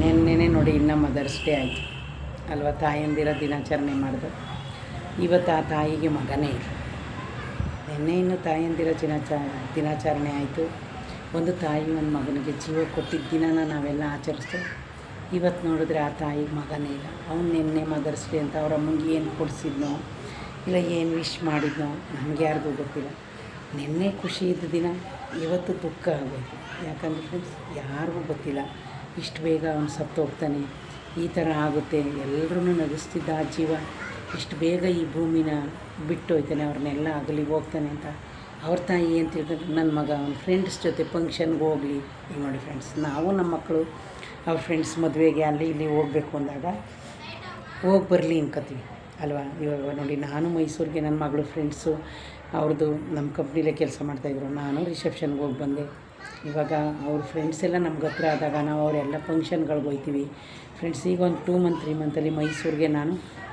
Speaker 1: ನೆನ್ನೆ ನೋಡಿ ಇನ್ನು ಮದರ್ಸ್ ಡೇ ಆಯಿತು. ಅಲ್ವಾ ತಾಯಂದಿರ ದಿನಾಚರಣೆ ಮಾಡಿದ್ರು ಇವತ್ತು ಆ ತಾಯಿಗೆ ಮಗನೇ ಇಲ್ಲ. ನೆನ್ನೆ ಇನ್ನು ತಾಯಂದಿರ ದಿನಾಚ, ದಿನಾಚರಣೆ ಆಯಿತು. ಒಂದು ತಾಯಿ ಒಂದು ಮಗನಿಗೆ ಜೀವ ಕೊಟ್ಟಿದ್ದ ದಿನನ ನಾವೆಲ್ಲ ಆಚರಿಸ್ತೇವೆ. ಇವತ್ತು ನೋಡಿದ್ರೆ ಆ ತಾಯಿಗೆ ಮಗನೇ ಇಲ್ಲ. ಅವ್ನು ನಿನ್ನೆ ಮದರ್ಸ್ ಡೇ ಅಂತ ಅವ್ರ ಅಮ್ಮಂಗೆ ಏನು ಕೊಡಿಸಿದ್ನೋ, ಇಲ್ಲ ಏನು ವಿಶ್ ಮಾಡಿದ್ನೋ ನಮಗೆ ಯಾರಿಗೂ ಗೊತ್ತಿಲ್ಲ. ನಿನ್ನೆ ಖುಷಿ ಇದ್ದ ದಿನ. ಇವತ್ತು ದುಃಖ ಆಗೋದು ಯಾಕಂದರೆ ಫ್ರೆಂಡ್ಸ್ ಯಾರಿಗೂ ಗೊತ್ತಿಲ್ಲ. ಇಷ್ಟು ಬೇಗ ಅವನು ಸತ್ತು ಹೋಗ್ತಾನೆ. ಈ ಥರ ಆಗುತ್ತೆ. ಎಲ್ಲರೂ ನಗಿಸ್ತಿದ್ದ ಆ ಜೀವ ಇಷ್ಟು ಬೇಗ ಈ ಭೂಮಿನ ಬಿಟ್ಟು ಹೋಯ್ತಾನೆ. ಅವ್ರನ್ನೆಲ್ಲ ಆಗಲಿ ಹೋಗ್ತಾನೆ ಅಂತ. ಅವ್ರ ತಾಯಿ ಏನು ತಿಳ್ಕೊಂಡ್ರೆ? ನನ್ನ ಮಗ, ಅವ್ನ ಫ್ರೆಂಡ್ಸ್ ಜೊತೆ ಫಂಕ್ಷನ್ಗೆ ಹೋಗಲಿ. ಈಗ ನೋಡಿ ಫ್ರೆಂಡ್ಸ್ ನಾವು ನಮ್ಮ ಮಕ್ಕಳು, ಅವ್ರ ಫ್ರೆಂಡ್ಸ್ ಮದುವೆಗೆ ಅಲ್ಲಿ ಇಲ್ಲಿ ಹೋಗಬೇಕು ಅಂದಾಗ, ಹೋಗಿ ಬರಲಿ ಅನ್ಕೋತೀವಿ. ಅಲ್ವಾ? ಇವಾಗ ನೋಡಿ, ನಾನು ಮೈಸೂರಿಗೆ ನನ್ನ ಮಗಳು ಫ್ರೆಂಡ್ಸು ಅವ್ರದ್ದು ನಮ್ಮ ಕಂಪ್ನಿಲೇ ಕೆಲಸ ಮಾಡ್ತಾಯಿದ್ರು ನಾನು ರಿಸೆಪ್ಷನ್ಗೆ ಹೋಗಿ ಬಂದೆ. ಇವಾಗ ಅವ್ರ ಫ್ರೆಂಡ್ಸ್ ಎಲ್ಲ ನಮ್ಗೆ ಹತ್ರ ಆದಾಗ ನಾವು ಅವರೆಲ್ಲ ಫಂಕ್ಷನ್ಗಳಿಗೆ ಹೋಗ್ತೀವಿ ಫ್ರೆಂಡ್ಸ್ ಈಗ ಒಂದು ಟೂ ಮಂತ್ ತ್ರೀ ಮಂತಲ್ಲಿ ಮೈಸೂರಿಗೆ ನಾನು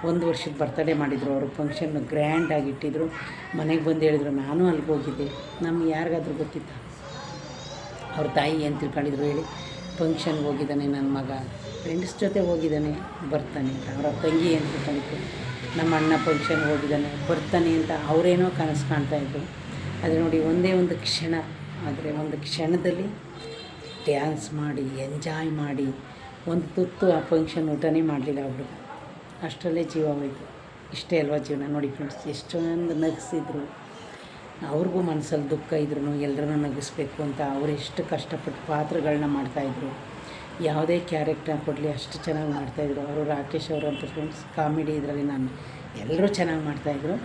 Speaker 1: ಒಂದು ವರ್ಷದ ಬರ್ತಡೇ ಮಾಡಿದರು. ಅವರು ಫಂಕ್ಷನ್ ಗ್ರ್ಯಾಂಡಾಗಿ ಇಟ್ಟಿದ್ರು. ಮನೆಗೆ ಬಂದು ಹೇಳಿದ್ರು, ನಾನು ಅಲ್ಲಿಗೆ ಹೋಗಿದ್ದೆ. ನಮ್ಗೆ ಯಾರಿಗಾದ್ರೂ ಗೊತ್ತಿತ್ತ? ಅವ್ರ ತಾಯಿ ಏನು ತಿಳ್ಕೊಂಡಿದ್ರು ಹೇಳಿ ಫಂಕ್ಷನ್ಗೆ ಹೋಗಿದ್ದಾನೆ ನನ್ನ ಮಗ. ಫ್ರೆಂಡ್ಸ್ ಜೊತೆ ಹೋಗಿದ್ದಾನೆ, ಬರ್ತಾನೆ ಅವರ ತಂಗಿ ಏನು ತಿಳ್ಕೊಂಡಿದ್ರು? ನಮ್ಮ ಅಣ್ಣ ಫಂಕ್ಷನ್ಗೆ ಹೋಗಿದ್ದಾನೆ, ಬರ್ತಾನೆ ಅಂತ ಅವರೇನೋ ಕನಸು ಕಾಣ್ತಾ ಕಾಣ್ತಾಯಿದ್ರು ಆದರೆ ನೋಡಿ, ಒಂದೇ ಒಂದು ಕ್ಷಣ, ಆದರೆ ಒಂದು ಕ್ಷಣದಲ್ಲಿ ಡ್ಯಾನ್ಸ್ ಮಾಡಿ ಎಂಜಾಯ್ ಮಾಡಿ, ಒಂದು ತುತ್ತು ಆ ಫಂಕ್ಷನ್ ಊಟನೇ ಮಾಡಲಿಲ್ಲ ಅವರು ಅಷ್ಟರಲ್ಲೇ ಜೀವ ಹೋಯಿತು. ಇಷ್ಟೇ ಅಲ್ವಾ ಜೀವನ? ನೋಡಿ ಫ್ರೆಂಡ್ಸ್ ಎಷ್ಟೊಂದು ನಗಿಸಿದ್ರು. ಅವ್ರಿಗೂ ಮನಸ್ಸಲ್ಲಿ ದುಃಖ ಇದ್ರೂ ಎಲ್ಲರನ್ನೂ ನಗಿಸ್ಬೇಕು ಅಂತ ಅವರು ಎಷ್ಟು ಕಷ್ಟಪಟ್ಟು ಪಾತ್ರಗಳನ್ನ ಮಾಡ್ತಾಯಿದ್ರು ಯಾವುದೇ ಕ್ಯಾರೆಕ್ಟರ್ ಕೊಡಲಿ, ಅಷ್ಟು ಚೆನ್ನಾಗಿ ಮಾಡ್ತಾಯಿದ್ರು ಅವರು ರಾಕೇಶ್ ಅವರು ಅಂತ ಫ್ರೆಂಡ್ಸ್ ಕಾಮಿಡಿ ಇದರಲ್ಲಿ ನಾನು ಎಲ್ಲರೂ ಚೆನ್ನಾಗಿ ಮಾಡ್ತಾಯಿದ್ರು.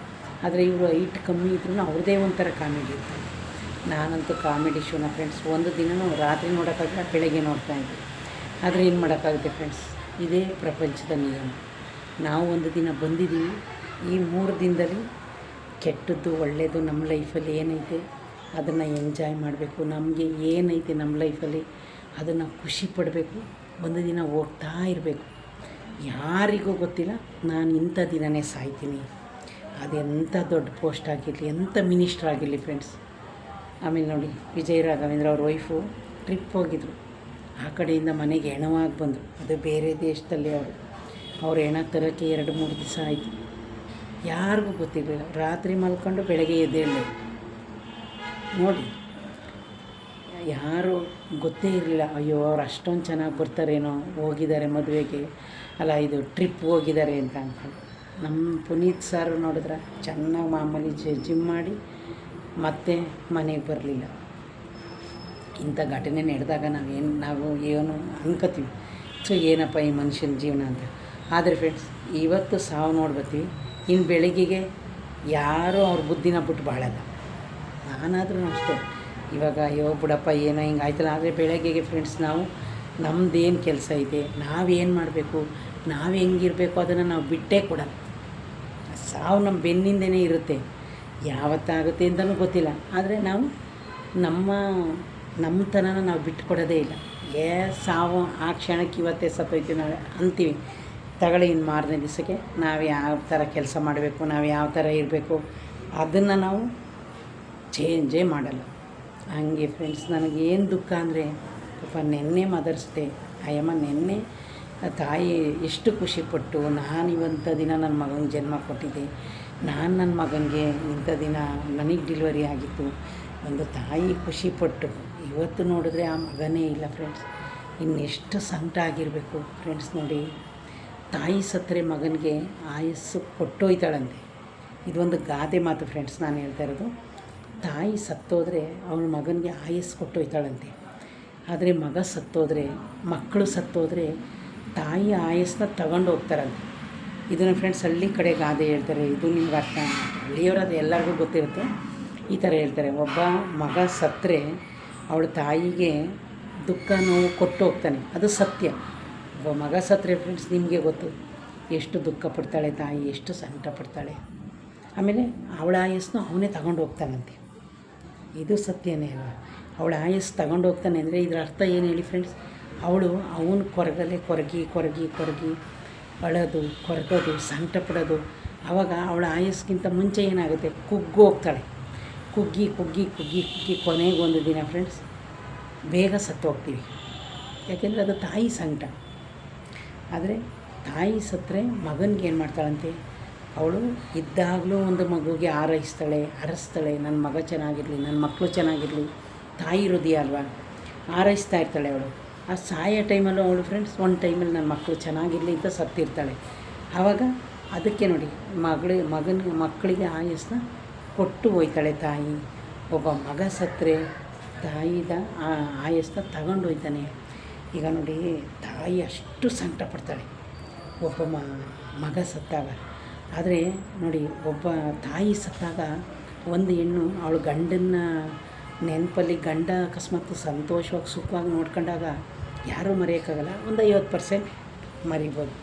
Speaker 1: ಆದರೆ ಇವರು ಹೈಟ್ ಕಮ್ಮಿ ಇದ್ರೂ ಅವ್ರದ್ದೇ ಒಂಥರ ಕಾಮಿಡಿ ಇತ್ತು. ನಾನಂತೂ ಕಾಮಿಡಿ ಶೋನ ಫ್ರೆಂಡ್ಸ್ ಒಂದು ದಿನವೂ ರಾತ್ರಿ ನೋಡೋಕ್ಕಾಗಲ್ಲ ಬೆಳಗ್ಗೆ ನೋಡ್ತಾಯಿದ್ದೆ. ಆದರೆ ಏನು ಮಾಡೋಕ್ಕಾಗುತ್ತೆ ಫ್ರೆಂಡ್ಸ್ ಇದೇ ಪ್ರಪಂಚದ ನಿಯಮ. ನಾವು ಒಂದು ದಿನ ಬಂದಿದ್ದೀವಿ. ಈ ಮೂರು ದಿನದಲ್ಲಿ ಕೆಟ್ಟದ್ದು ಒಳ್ಳೆಯದು ನಮ್ಮ ಲೈಫಲ್ಲಿ ಏನೈತೆ, ಅದನ್ನು ಎಂಜಾಯ್ ಮಾಡಬೇಕು. ನಮಗೆ ಏನೈತೆ ನಮ್ಮ ಲೈಫಲ್ಲಿ ಅದನ್ನು ಖುಷಿ ಪಡಬೇಕು, ಒಂದು ದಿನ ಹೋಗ್ತಾ ಇರಬೇಕು. ಯಾರಿಗೂ ಗೊತ್ತಿಲ್ಲ, ನಾನು ಇಂಥ ದಿನವೇ ಸಾಯ್ತೀನಿ. ಅದೆಂಥ ದೊಡ್ಡ ಪೋಸ್ಟ್ ಆಗಿರಲಿ, ಎಂಥ ಮಿನಿಸ್ಟ್ರ್ ಆಗಿರಲಿ ಫ್ರೆಂಡ್ಸ್ ಆಮೇಲೆ ನೋಡಿ, ವಿಜಯ ರಾಘವೇಂದ್ರ ಅವ್ರ ವೈಫು ಟ್ರಿಪ್ ಹೋಗಿದ್ರು. ಆ ಕಡೆಯಿಂದ ಮನೆಗೆ ಹೆಣವಾಗಿ ಬಂದರು. ಅದು ಬೇರೆ ದೇಶದಲ್ಲಿ ಅವರು. ಅವ್ರು ಹೆಣ ತರೋಕ್ಕೆ ಎರಡು, ಮೂರು ದಿವಸ ಆಯಿತು. ಯಾರಿಗೂ ಗೊತ್ತಿರಲಿಲ್ಲ. ರಾತ್ರಿ ಮಲ್ಕೊಂಡು ಬೆಳಗ್ಗೆ ಎದ್ದೇಳಿ ನೋಡಿ ಯಾರು ಗೊತ್ತೇ ಇರಲಿಲ್ಲ, ಅಯ್ಯೋ, ಅವ್ರು ಅಷ್ಟೊಂದು ಚೆನ್ನಾಗಿ ಬರ್ತಾರೇನೋ, ಹೋಗಿದ್ದಾರೆ ಮದುವೆಗೆ, ಅಲ್ಲ, ಇದು ಟ್ರಿಪ್ ಹೋಗಿದ್ದಾರೆ ಅಂತ ಅಂದ್ಕೊಂಡು. ನಮ್ಮ ಪುನೀತ್ ಸಾರು ನೋಡಿದ್ರೆ ಚೆನ್ನಾಗಿ ಮಾಮೂಲಿ ಜಿಮ್ ಮಾಡಿ ಮತ್ತೆ ಮನೆಗೆ ಬರಲಿಲ್ಲ. ಇಂಥ ಘಟನೆ ನಡೆದಾಗ ನಾವೇನು ನಾವು ಏನು ಅನ್ಕೋತೀವಿ ಸೊ ಏನಪ್ಪ ಈ ಮನುಷ್ಯನ ಜೀವನ ಅಂತ. ಆದರೆ ಫ್ರೆಂಡ್ಸ್ ಇವತ್ತು ಸಾವು ನೋಡ್ಬತ್ತೀವಿ ಇನ್ನು ಬೆಳಗ್ಗೆಗೆ ಯಾರೂ ಅವ್ರ ಬುದ್ಧಿನ ಬಿಟ್ಟು ಬಾಳಲ್ಲ. ನಾನಾದ್ರೂ ಅಷ್ಟೇ. ಇವಾಗ ಅಯ್ಯೋ ಬಿಡಪ್ಪ, ಏನೋ ಹಿಂಗೆ ಆಯ್ತಲ್ಲ. ಆದರೆ ಬೆಳಗ್ಗೆಗೆ ಫ್ರೆಂಡ್ಸ್ ನಾವು ನಮ್ಮದೇನು ಕೆಲಸ ಇದೆ, ನಾವೇನು ಮಾಡಬೇಕು, ನಾವು ಹೆಂಗಿರಬೇಕು ಅದನ್ನು ನಾವು ಬಿಟ್ಟೇ ಕೊಡಲ್ಲ. ಸಾವು ನಮ್ಮ ಬೆನ್ನಿಂದನೇ ಇರುತ್ತೆ. ಯಾವತ್ತಾಗುತ್ತೆ ಅಂತಲೂ ಗೊತ್ತಿಲ್ಲ. ಆದರೆ ನಾವು ನಮ್ಮ ನಮ್ಮತನನ ನಾವು ಬಿಟ್ಕೊಡೋದೇ ಇಲ್ಲ. ಏ, ಸಾವು, ಆ ಕ್ಷಣಕ್ಕೆ ಇವತ್ತೇ ಸತ್ತೋಯ್ತೀವಿ ನಾವು ಅಂತೀವಿ. ತಗೊಳ್ಳಿ ಇನ್ನು ಮಾರನೇ ದಿವಸಕ್ಕೆ, ನಾವು ಯಾವ ಥರ ಕೆಲಸ ಮಾಡಬೇಕು, ನಾವು ಯಾವ ಥರ ಇರಬೇಕು, ಅದನ್ನು ನಾವು ಚೇಂಜೇ ಮಾಡಲ್ಲ. ಹಂಗೆ ಫ್ರೆಂಡ್ಸ್ ನನಗೇನು ದುಃಖ ಅಂದರೆ, ಪಾಪ ನೆನ್ನೆ ಮದರ್ಸ್ ಡೇ ಅಯ್ಯಮ್ಮ, ನೆನ್ನೆ ತಾಯಿ ಎಷ್ಟು ಖುಷಿಪಟ್ಟು ನಾನು ಇವಂಥ ದಿನ ನನ್ನ ಮಗನಿಗೆ ಜನ್ಮ ಕೊಟ್ಟಿದ್ದೆ. ನಾನು ನನ್ನ ಮಗನಿಗೆ ಇಂಥ ದಿನ ನನಗೆ ಡಿಲಿವರಿ ಆಗಿತ್ತು. ಒಂದು ತಾಯಿ ಖುಷಿಪಟ್ಟು ಇವತ್ತು ನೋಡಿದ್ರೆ ಆ ಮಗನೇ ಇಲ್ಲ ಫ್ರೆಂಡ್ಸ್ ಇನ್ನೆಷ್ಟು ಸಂಕಟ ಆಗಿರಬೇಕು ಫ್ರೆಂಡ್ಸ್ ನೋಡಿ. ತಾಯಿ ಸತ್ತರೆ ಮಗನಿಗೆ ಆಯಸ್ಸು ಕೊಟ್ಟೋಯ್ತಾಳಂತೆ. ಇದೊಂದು ಗಾದೆ ಮಾತು ಫ್ರೆಂಡ್ಸ್ ನಾನು ಹೇಳ್ತಾ ಇರೋದು. ತಾಯಿ ಸತ್ತೋದ್ರೆ ಅವನ ಮಗನಿಗೆ ಆಯಸ್ಸು ಕೊಟ್ಟೋಯ್ತಾಳಂತೆ ಆದರೆ ಮಗ ಸತ್ತೋದ್ರೆ, ಮಕ್ಕಳು ಸತ್ತೋದ್ರೆ ತಾಯಿ ಆಯಸ್ನ ತಗೊಂಡು ಹೋಗ್ತಾರಂತೆ. ಇದನ್ನು ಫ್ರೆಂಡ್ಸ್ ಹಳ್ಳಿ ಕಡೆ ಗಾದೆ ಹೇಳ್ತಾರೆ, ಇದು ನಿಮ್ಗೆ ಅರ್ಥ ಅದು ಎಲ್ಲರಿಗೂ ಗೊತ್ತಿರುತ್ತೆ. ಈ ಥರ ಹೇಳ್ತಾರೆ. ಒಬ್ಬ ಮಗ ಸತ್ತರೆ ಅವಳ ತಾಯಿಗೆ ದುಃಖ ನೋವು ಕೊಟ್ಟು ಹೋಗ್ತಾನೆ. ಅದು ಸತ್ಯ. ಒಬ್ಬ ಮಗ ಸತ್ತರೆ ಫ್ರೆಂಡ್ಸ್ ನಿಮಗೆ ಗೊತ್ತು. ಎಷ್ಟು ದುಃಖ ಪಡ್ತಾಳೆ ತಾಯಿ, ಎಷ್ಟು ಸಂಕಟ ಪಡ್ತಾಳೆ. ಆಮೇಲೆ ಅವಳ ಆಯಸ್ಸನ್ನು ಅವನೇ ತಗೊಂಡು ಹೋಗ್ತಾನಂತೆ. ಇದು ಸತ್ಯನೇ ಅಲ್ವಾ? ಅವಳು ಆಯಸ್ಸು ತಗೊಂಡು ಹೋಗ್ತಾನೆ ಅಂದರೆ ಇದರ ಅರ್ಥ ಏನು ಹೇಳಿ ಫ್ರೆಂಡ್ಸ್ ಅವಳು ಅವನ ಕೊರಗಲ್ಲೇ ಕೊರಗಿ ಕೊರಗಿ ಕೊರಗಿ ಅಳೋದು, ಕೊರಗೋದು, ಸಂಕಟ ಪಡೋದು. ಆವಾಗ ಅವಳ ಆಯಸ್ಗಿಂತ ಮುಂಚೆ ಏನಾಗುತ್ತೆ? ಕುಗ್ಗು ಹೋಗ್ತಾಳೆ. ಕುಗ್ಗಿ ಕುಗ್ಗಿ ಕುಗ್ಗಿ ಕುಗ್ಗಿ ಕೊನೆಗೆ ಒಂದು ದಿನ ಫ್ರೆಂಡ್ಸ್ ಬೇಗ ಸತ್ತು ಹೋಗ್ತೀವಿ ಯಾಕೆಂದರೆ ಅದು ತಾಯಿ ಸಂಕಟ. ಆದರೆ ತಾಯಿ ಸತ್ತರೆ ಮಗನಿಗೆ ಏನು ಮಾಡ್ತಾಳಂತೆ? ಅವಳು ಇದ್ದಾಗಲೂ ಒಂದು ಮಗುಗೆ ಆರೈಸ್ತಾಳೆ ಹರಸ್ತಾಳೆ ನನ್ನ ಮಗ ಚೆನ್ನಾಗಿರಲಿ ನನ್ನ ಮಕ್ಕಳು ಚೆನ್ನಾಗಿರಲಿ, ತಾಯಿ ಹೃದಯ ಅಲ್ವಾ? ಆರೈಸ್ತಾ ಇರ್ತಾಳೆ ಅವಳು. ಆ ಸಾಯೋ ಟೈಮಲ್ಲೂ ಅವಳು, ಫ್ರೆಂಡ್ಸ್, ಒಂದು ಟೈಮಲ್ಲಿ ನನ್ನ ಮಕ್ಕಳು ಚೆನ್ನಾಗಿರಲಿ ಅಂತ ಸತ್ತಿರ್ತಾಳೆ. ಆವಾಗ ಅದಕ್ಕೆ ನೋಡಿ, ಮಗಳು, ಮಗನ, ಮಕ್ಕಳಿಗೆ ಆಯಸ್ನ ಕೊಟ್ಟು ಹೋಯ್ತಾಳೆ ತಾಯಿ. ಒಬ್ಬ ಮಗ ಸತ್ತರೆ, ತಾಯಿದ ಆ ಆಯಸ್ಸನ್ನ ತಗೊಂಡು ಹೋಯ್ತಾನೆ. ಈಗ ನೋಡಿ, ತಾಯಿ ಅಷ್ಟು ಸಂಕಟ ಪಡ್ತಾಳೆ ಒಬ್ಬ ಮಗ ಸತ್ತಾಗ ಆದರೆ ನೋಡಿ, ಒಬ್ಬ ತಾಯಿ ಸತ್ತಾಗ ಒಂದು ಹೆಣ್ಣು, ಅವಳು ಗಂಡನ್ನ ನೆನಪಲ್ಲಿ ಗಂಡ ಅಕಸ್ಮಾತ್ ಸಂತೋಷವಾಗಿ, ಸುಖವಾಗಿ ನೋಡ್ಕೊಂಡಾಗ ಯಾರೂ ಮರೆಯೋಕ್ಕಾಗಲ್ಲ. ಒಂದು ಐವತ್ತು ಪರ್ಸೆಂಟ್ ಮರಿಬೋದು.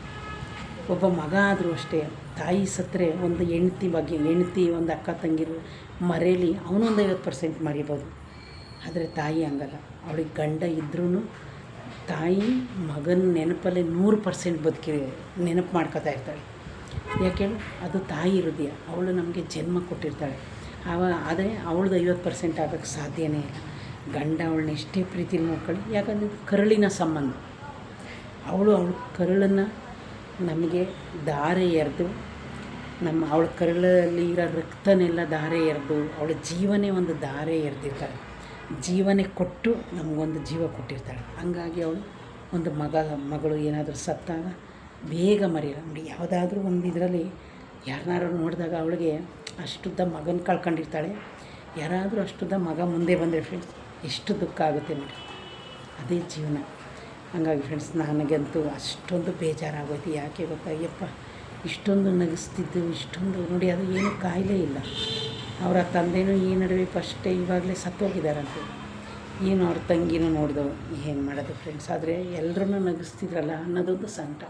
Speaker 1: ಒಬ್ಬ ಮಗ ಆದರೂ ಅಷ್ಟೇ, ತಾಯಿ ಸತ್ತರೆ ಒಂದು ಹೆಂಡ್ತಿ ಬಗ್ಗೆ, ಹೆಂಡ್ತಿ ಒಂದು ಅಕ್ಕ ತಂಗಿರು ಮರೇಲಿ ಅವನೊಂದು ಐವತ್ತು ಪರ್ಸೆಂಟ್ ಮರಿಬೋದು. ಆದರೆ ತಾಯಿ ಹಂಗಲ್ಲ. ಅವಳಿಗೆ ಗಂಡ ಇದ್ರೂ ತಾಯಿ ಮಗನ ನೆನಪಲ್ಲಿ ನೂರು ಪರ್ಸೆಂಟ್ ಬದುಕಿ ನೆನಪು ಮಾಡ್ಕೊತಾ ಇರ್ತಾಳೆ. ಯಾಕೆ ಹೇಳು? ಅದು ತಾಯಿ ಹೃದಯ. ಅವಳು ನಮಗೆ ಜನ್ಮ ಕೊಟ್ಟಿರ್ತಾಳೆ. ಅವ, ಆದರೆ ಅವಳದು ಐವತ್ತು ಪರ್ಸೆಂಟ್ ಆಗೋಕ್ಕೆ ಸಾಧ್ಯವೇ ಇಲ್ಲ. ಗಂಡ ಅವಳನ್ನ ಎಷ್ಟೇ ಪ್ರೀತಿಲಿ ನೋಡ್ಕೊಳ್ಳಿ, ಯಾಕಂದರೆ ಕರುಳಿನ ಸಂಬಂಧ. ಅವಳು ಅವಳ ಕರುಳನ್ನು ನಮಗೆ ಧಾರೆ ಎರೆದು, ನಮ್ಮ ಅವಳ ಕರುಳಲ್ಲಿ ಇರೋ ರಕ್ತನೆಲ್ಲ ಧಾರೆ ಎರೆದು, ಅವಳ ಜೀವನೇ ಒಂದು ದಾರೆ ಎರೆದಿರ್ತಾಳೆ. ಜೀವನೇ ಕೊಟ್ಟು ನಮಗೊಂದು ಜೀವ ಕೊಟ್ಟಿರ್ತಾಳೆ. ಹಂಗಾಗಿ ಅವಳು ಒಂದು ಮಗ, ಮಗಳು ಏನಾದರೂ ಸತ್ತಾಗ ಬೇಗ ಮರೆಯಲ್ಲ. ನೋಡಿ, ಯಾವುದಾದ್ರೂ ಒಂದು ಇದರಲ್ಲಿ ಯಾರನ್ನಾರು ನೋಡಿದಾಗ ಅವಳಿಗೆ ಅಷ್ಟುದ್ದ ಮಗನ ಕಳ್ಕೊಂಡಿರ್ತಾಳೆ. ಯಾರಾದರೂ ಅಷ್ಟುದ್ದ ಮಗ ಮುಂದೆ ಬಂದರೆ ಫ್ರೆಂಡ್ಸ್ ಎಷ್ಟು ದುಃಖ ಆಗುತ್ತೆ ನೋಡಿ. ಅದೇ ಜೀವನ. ಹಂಗಾಗಿ ಫ್ರೆಂಡ್ಸ್ ನನಗಂತೂ ಅಷ್ಟೊಂದು ಬೇಜಾರಾಗೋಯ್ತು. ಯಾಕೆ ಗೊತ್ತಾಗ್ಯಪ್ಪ ಇಷ್ಟೊಂದು ನಗಿಸ್ತಿದ್ದು, ಇಷ್ಟೊಂದು ನೋಡಿ, ಅದು ಏನೂ ಕಾಯಿಲೆ ಇಲ್ಲ. ಅವರ ತಂದೆನೂ ಈ ನಡುವೆ ಫಸ್ಟೇ ಇವಾಗಲೇ ಸತ್ತೋಗಿದ್ದಾರಂತೆ. ಏನು ಅವ್ರ ತಂಗಿನೂ ನೋಡಿದವು, ಏನು ಮಾಡೋದು ಫ್ರೆಂಡ್ಸ್ ಆದರೆ ಎಲ್ಲರೂ ನಗಿಸ್ತಿದ್ರಲ್ಲ ಅನ್ನೋದೊಂದು ಸಂಕಟ.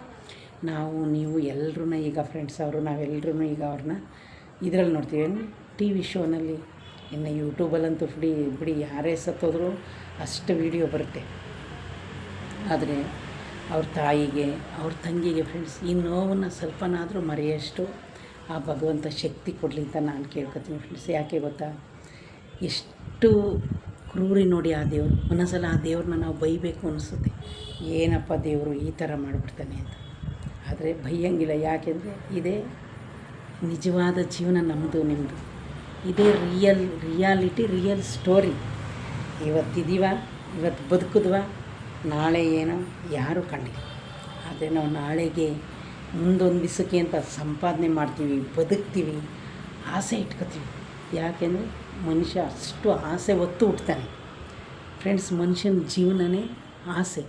Speaker 1: ನಾವು, ನೀವು ಎಲ್ಲರೂ ಈಗ ಫ್ರೆಂಡ್ಸ್ ಅವರು ನಾವೆಲ್ಲರೂ ಈಗ ಅವ್ರನ್ನ ಇದರಲ್ಲಿ ನೋಡ್ತೀವಿ. ಟಿ ವಿ ಶೋನಲ್ಲಿ ಇನ್ನು ಯೂಟ್ಯೂಬಲ್ಲಂತೂ ಬಿಡಿ ಬಿಡಿ, ಯಾರೇ ಸತ್ತೋದ್ರು ಅಷ್ಟು ವೀಡಿಯೋ ಬರುತ್ತೆ. ಆದರೆ ಅವ್ರ ತಾಯಿಗೆ, ಅವ್ರ ತಂಗಿಗೆ ಫ್ರೆಂಡ್ಸ್ ಈ ನೋವನ್ನು ಸ್ವಲ್ಪನಾದರೂ ಮರೆಯಷ್ಟು ಆ ಭಗವಂತ ಶಕ್ತಿ ಕೊಡಲಿ ಅಂತ ನಾನು ಕೇಳ್ಕೊತೀನಿ ಫ್ರೆಂಡ್ಸ್ ಯಾಕೆ ಗೊತ್ತಾ? ಎಷ್ಟು ಕ್ರೂರಿ ನೋಡಿ ಆ ದೇವರು, ಒಂದೊಂದ್ಸಲ ಆ ದೇವ್ರನ್ನ ನಾವು ಬೈಬೇಕು ಅನಿಸುತ್ತೆ. ಏನಪ್ಪ ದೇವರು ಈ ಥರ ಮಾಡಿಬಿಡ್ತಾನೆ ಅಂತ. ಆದರೆ ಬೈಯಂಗಿಲ್ಲ. ಯಾಕೆಂದರೆ ಇದೇ ನಿಜವಾದ ಜೀವನ ನಮ್ಮದು ನಿಮ್ಮದು ಇದೇ ರಿಯಲ್ ರಿಯಾಲಿಟಿ ರಿಯಲ್ ಸ್ಟೋರಿ ಇವತ್ತಿದ್ದೀವ ಇವತ್ತು ಬದುಕಿದ್ವ, ನಾಳೆ ಏನೋ ಯಾರೂ ಕಂಡಿಲ್ಲ. ಆದರೆ ನಾವು ನಾಳೆಗೆ ಮುಂದೊಂದು ದಿವಸಕ್ಕೆ ಅಂತ ಸಂಪಾದನೆ ಮಾಡ್ತೀವಿ, ಬದುಕ್ತೀವಿ, ಆಸೆ ಇಟ್ಕೋತೀವಿ. ಯಾಕೆಂದರೆ ಮನುಷ್ಯ ಅಷ್ಟು ಆಸೆ ಒತ್ತು ಹುಟ್ತಾನೆ. ಫ್ರೆಂಡ್ಸ್ ಮನುಷ್ಯನ ಜೀವನನೇ ಆಸೆ.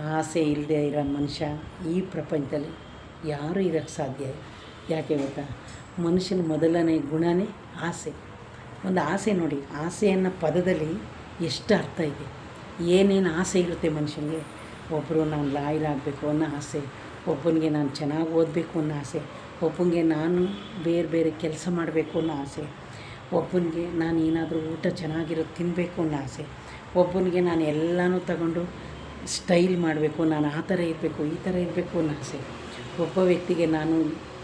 Speaker 1: ಆಸೆ ಇಲ್ಲದೆ ಇರೋ ಮನುಷ್ಯ ಈ ಪ್ರಪಂಚದಲ್ಲಿ ಯಾರೂ ಇರೋಕ್ಕೆ ಸಾಧ್ಯ ಯಾಕೆ ಗೊತ್ತಾ? ಮನುಷ್ಯನ ಮೊದಲನೇ ಗುಣನೇ ಆಸೆ. ಒಂದು ಆಸೆ ನೋಡಿ ಆಸೆ ಅನ್ನೋ ಪದದಲ್ಲಿ ಎಷ್ಟು ಅರ್ಥ ಇದೆ? ಏನೇನು ಆಸೆ ಇರುತ್ತೆ ಮನುಷ್ಯನಿಗೆ? ಒಬ್ಬರು ನಾನು ಲಾಯಲ್ ಆಗಬೇಕು ಅನ್ನೋ ಆಸೆ, ಒಬ್ಬನಿಗೆ ನಾನು ಚೆನ್ನಾಗಿ ಓದಬೇಕು ಅನ್ನೋ ಆಸೆ, ಒಬ್ಬನಿಗೆ ನಾನು ಬೇರೆ ಬೇರೆ ಕೆಲಸ ಮಾಡಬೇಕು ಅನ್ನೋ ಆಸೆ, ಒಬ್ಬನಿಗೆ ನಾನು ಏನಾದರೂ ಊಟ ಚೆನ್ನಾಗಿರೋದು ತಿನ್ನಬೇಕು ಅನ್ನೋ ಆಸೆ, ಒಬ್ಬನಿಗೆ ನಾನು ಎಲ್ಲನೂ ತಗೊಂಡು ಸ್ಟೈಲ್ ಮಾಡಬೇಕು, ನಾನು ಆ ಥರ ಇರಬೇಕು, ಈ ಥರ ಇರಬೇಕು ಅನ್ನೋ ಆಸೆ. ಒಬ್ಬ ವ್ಯಕ್ತಿಗೆ ನಾನು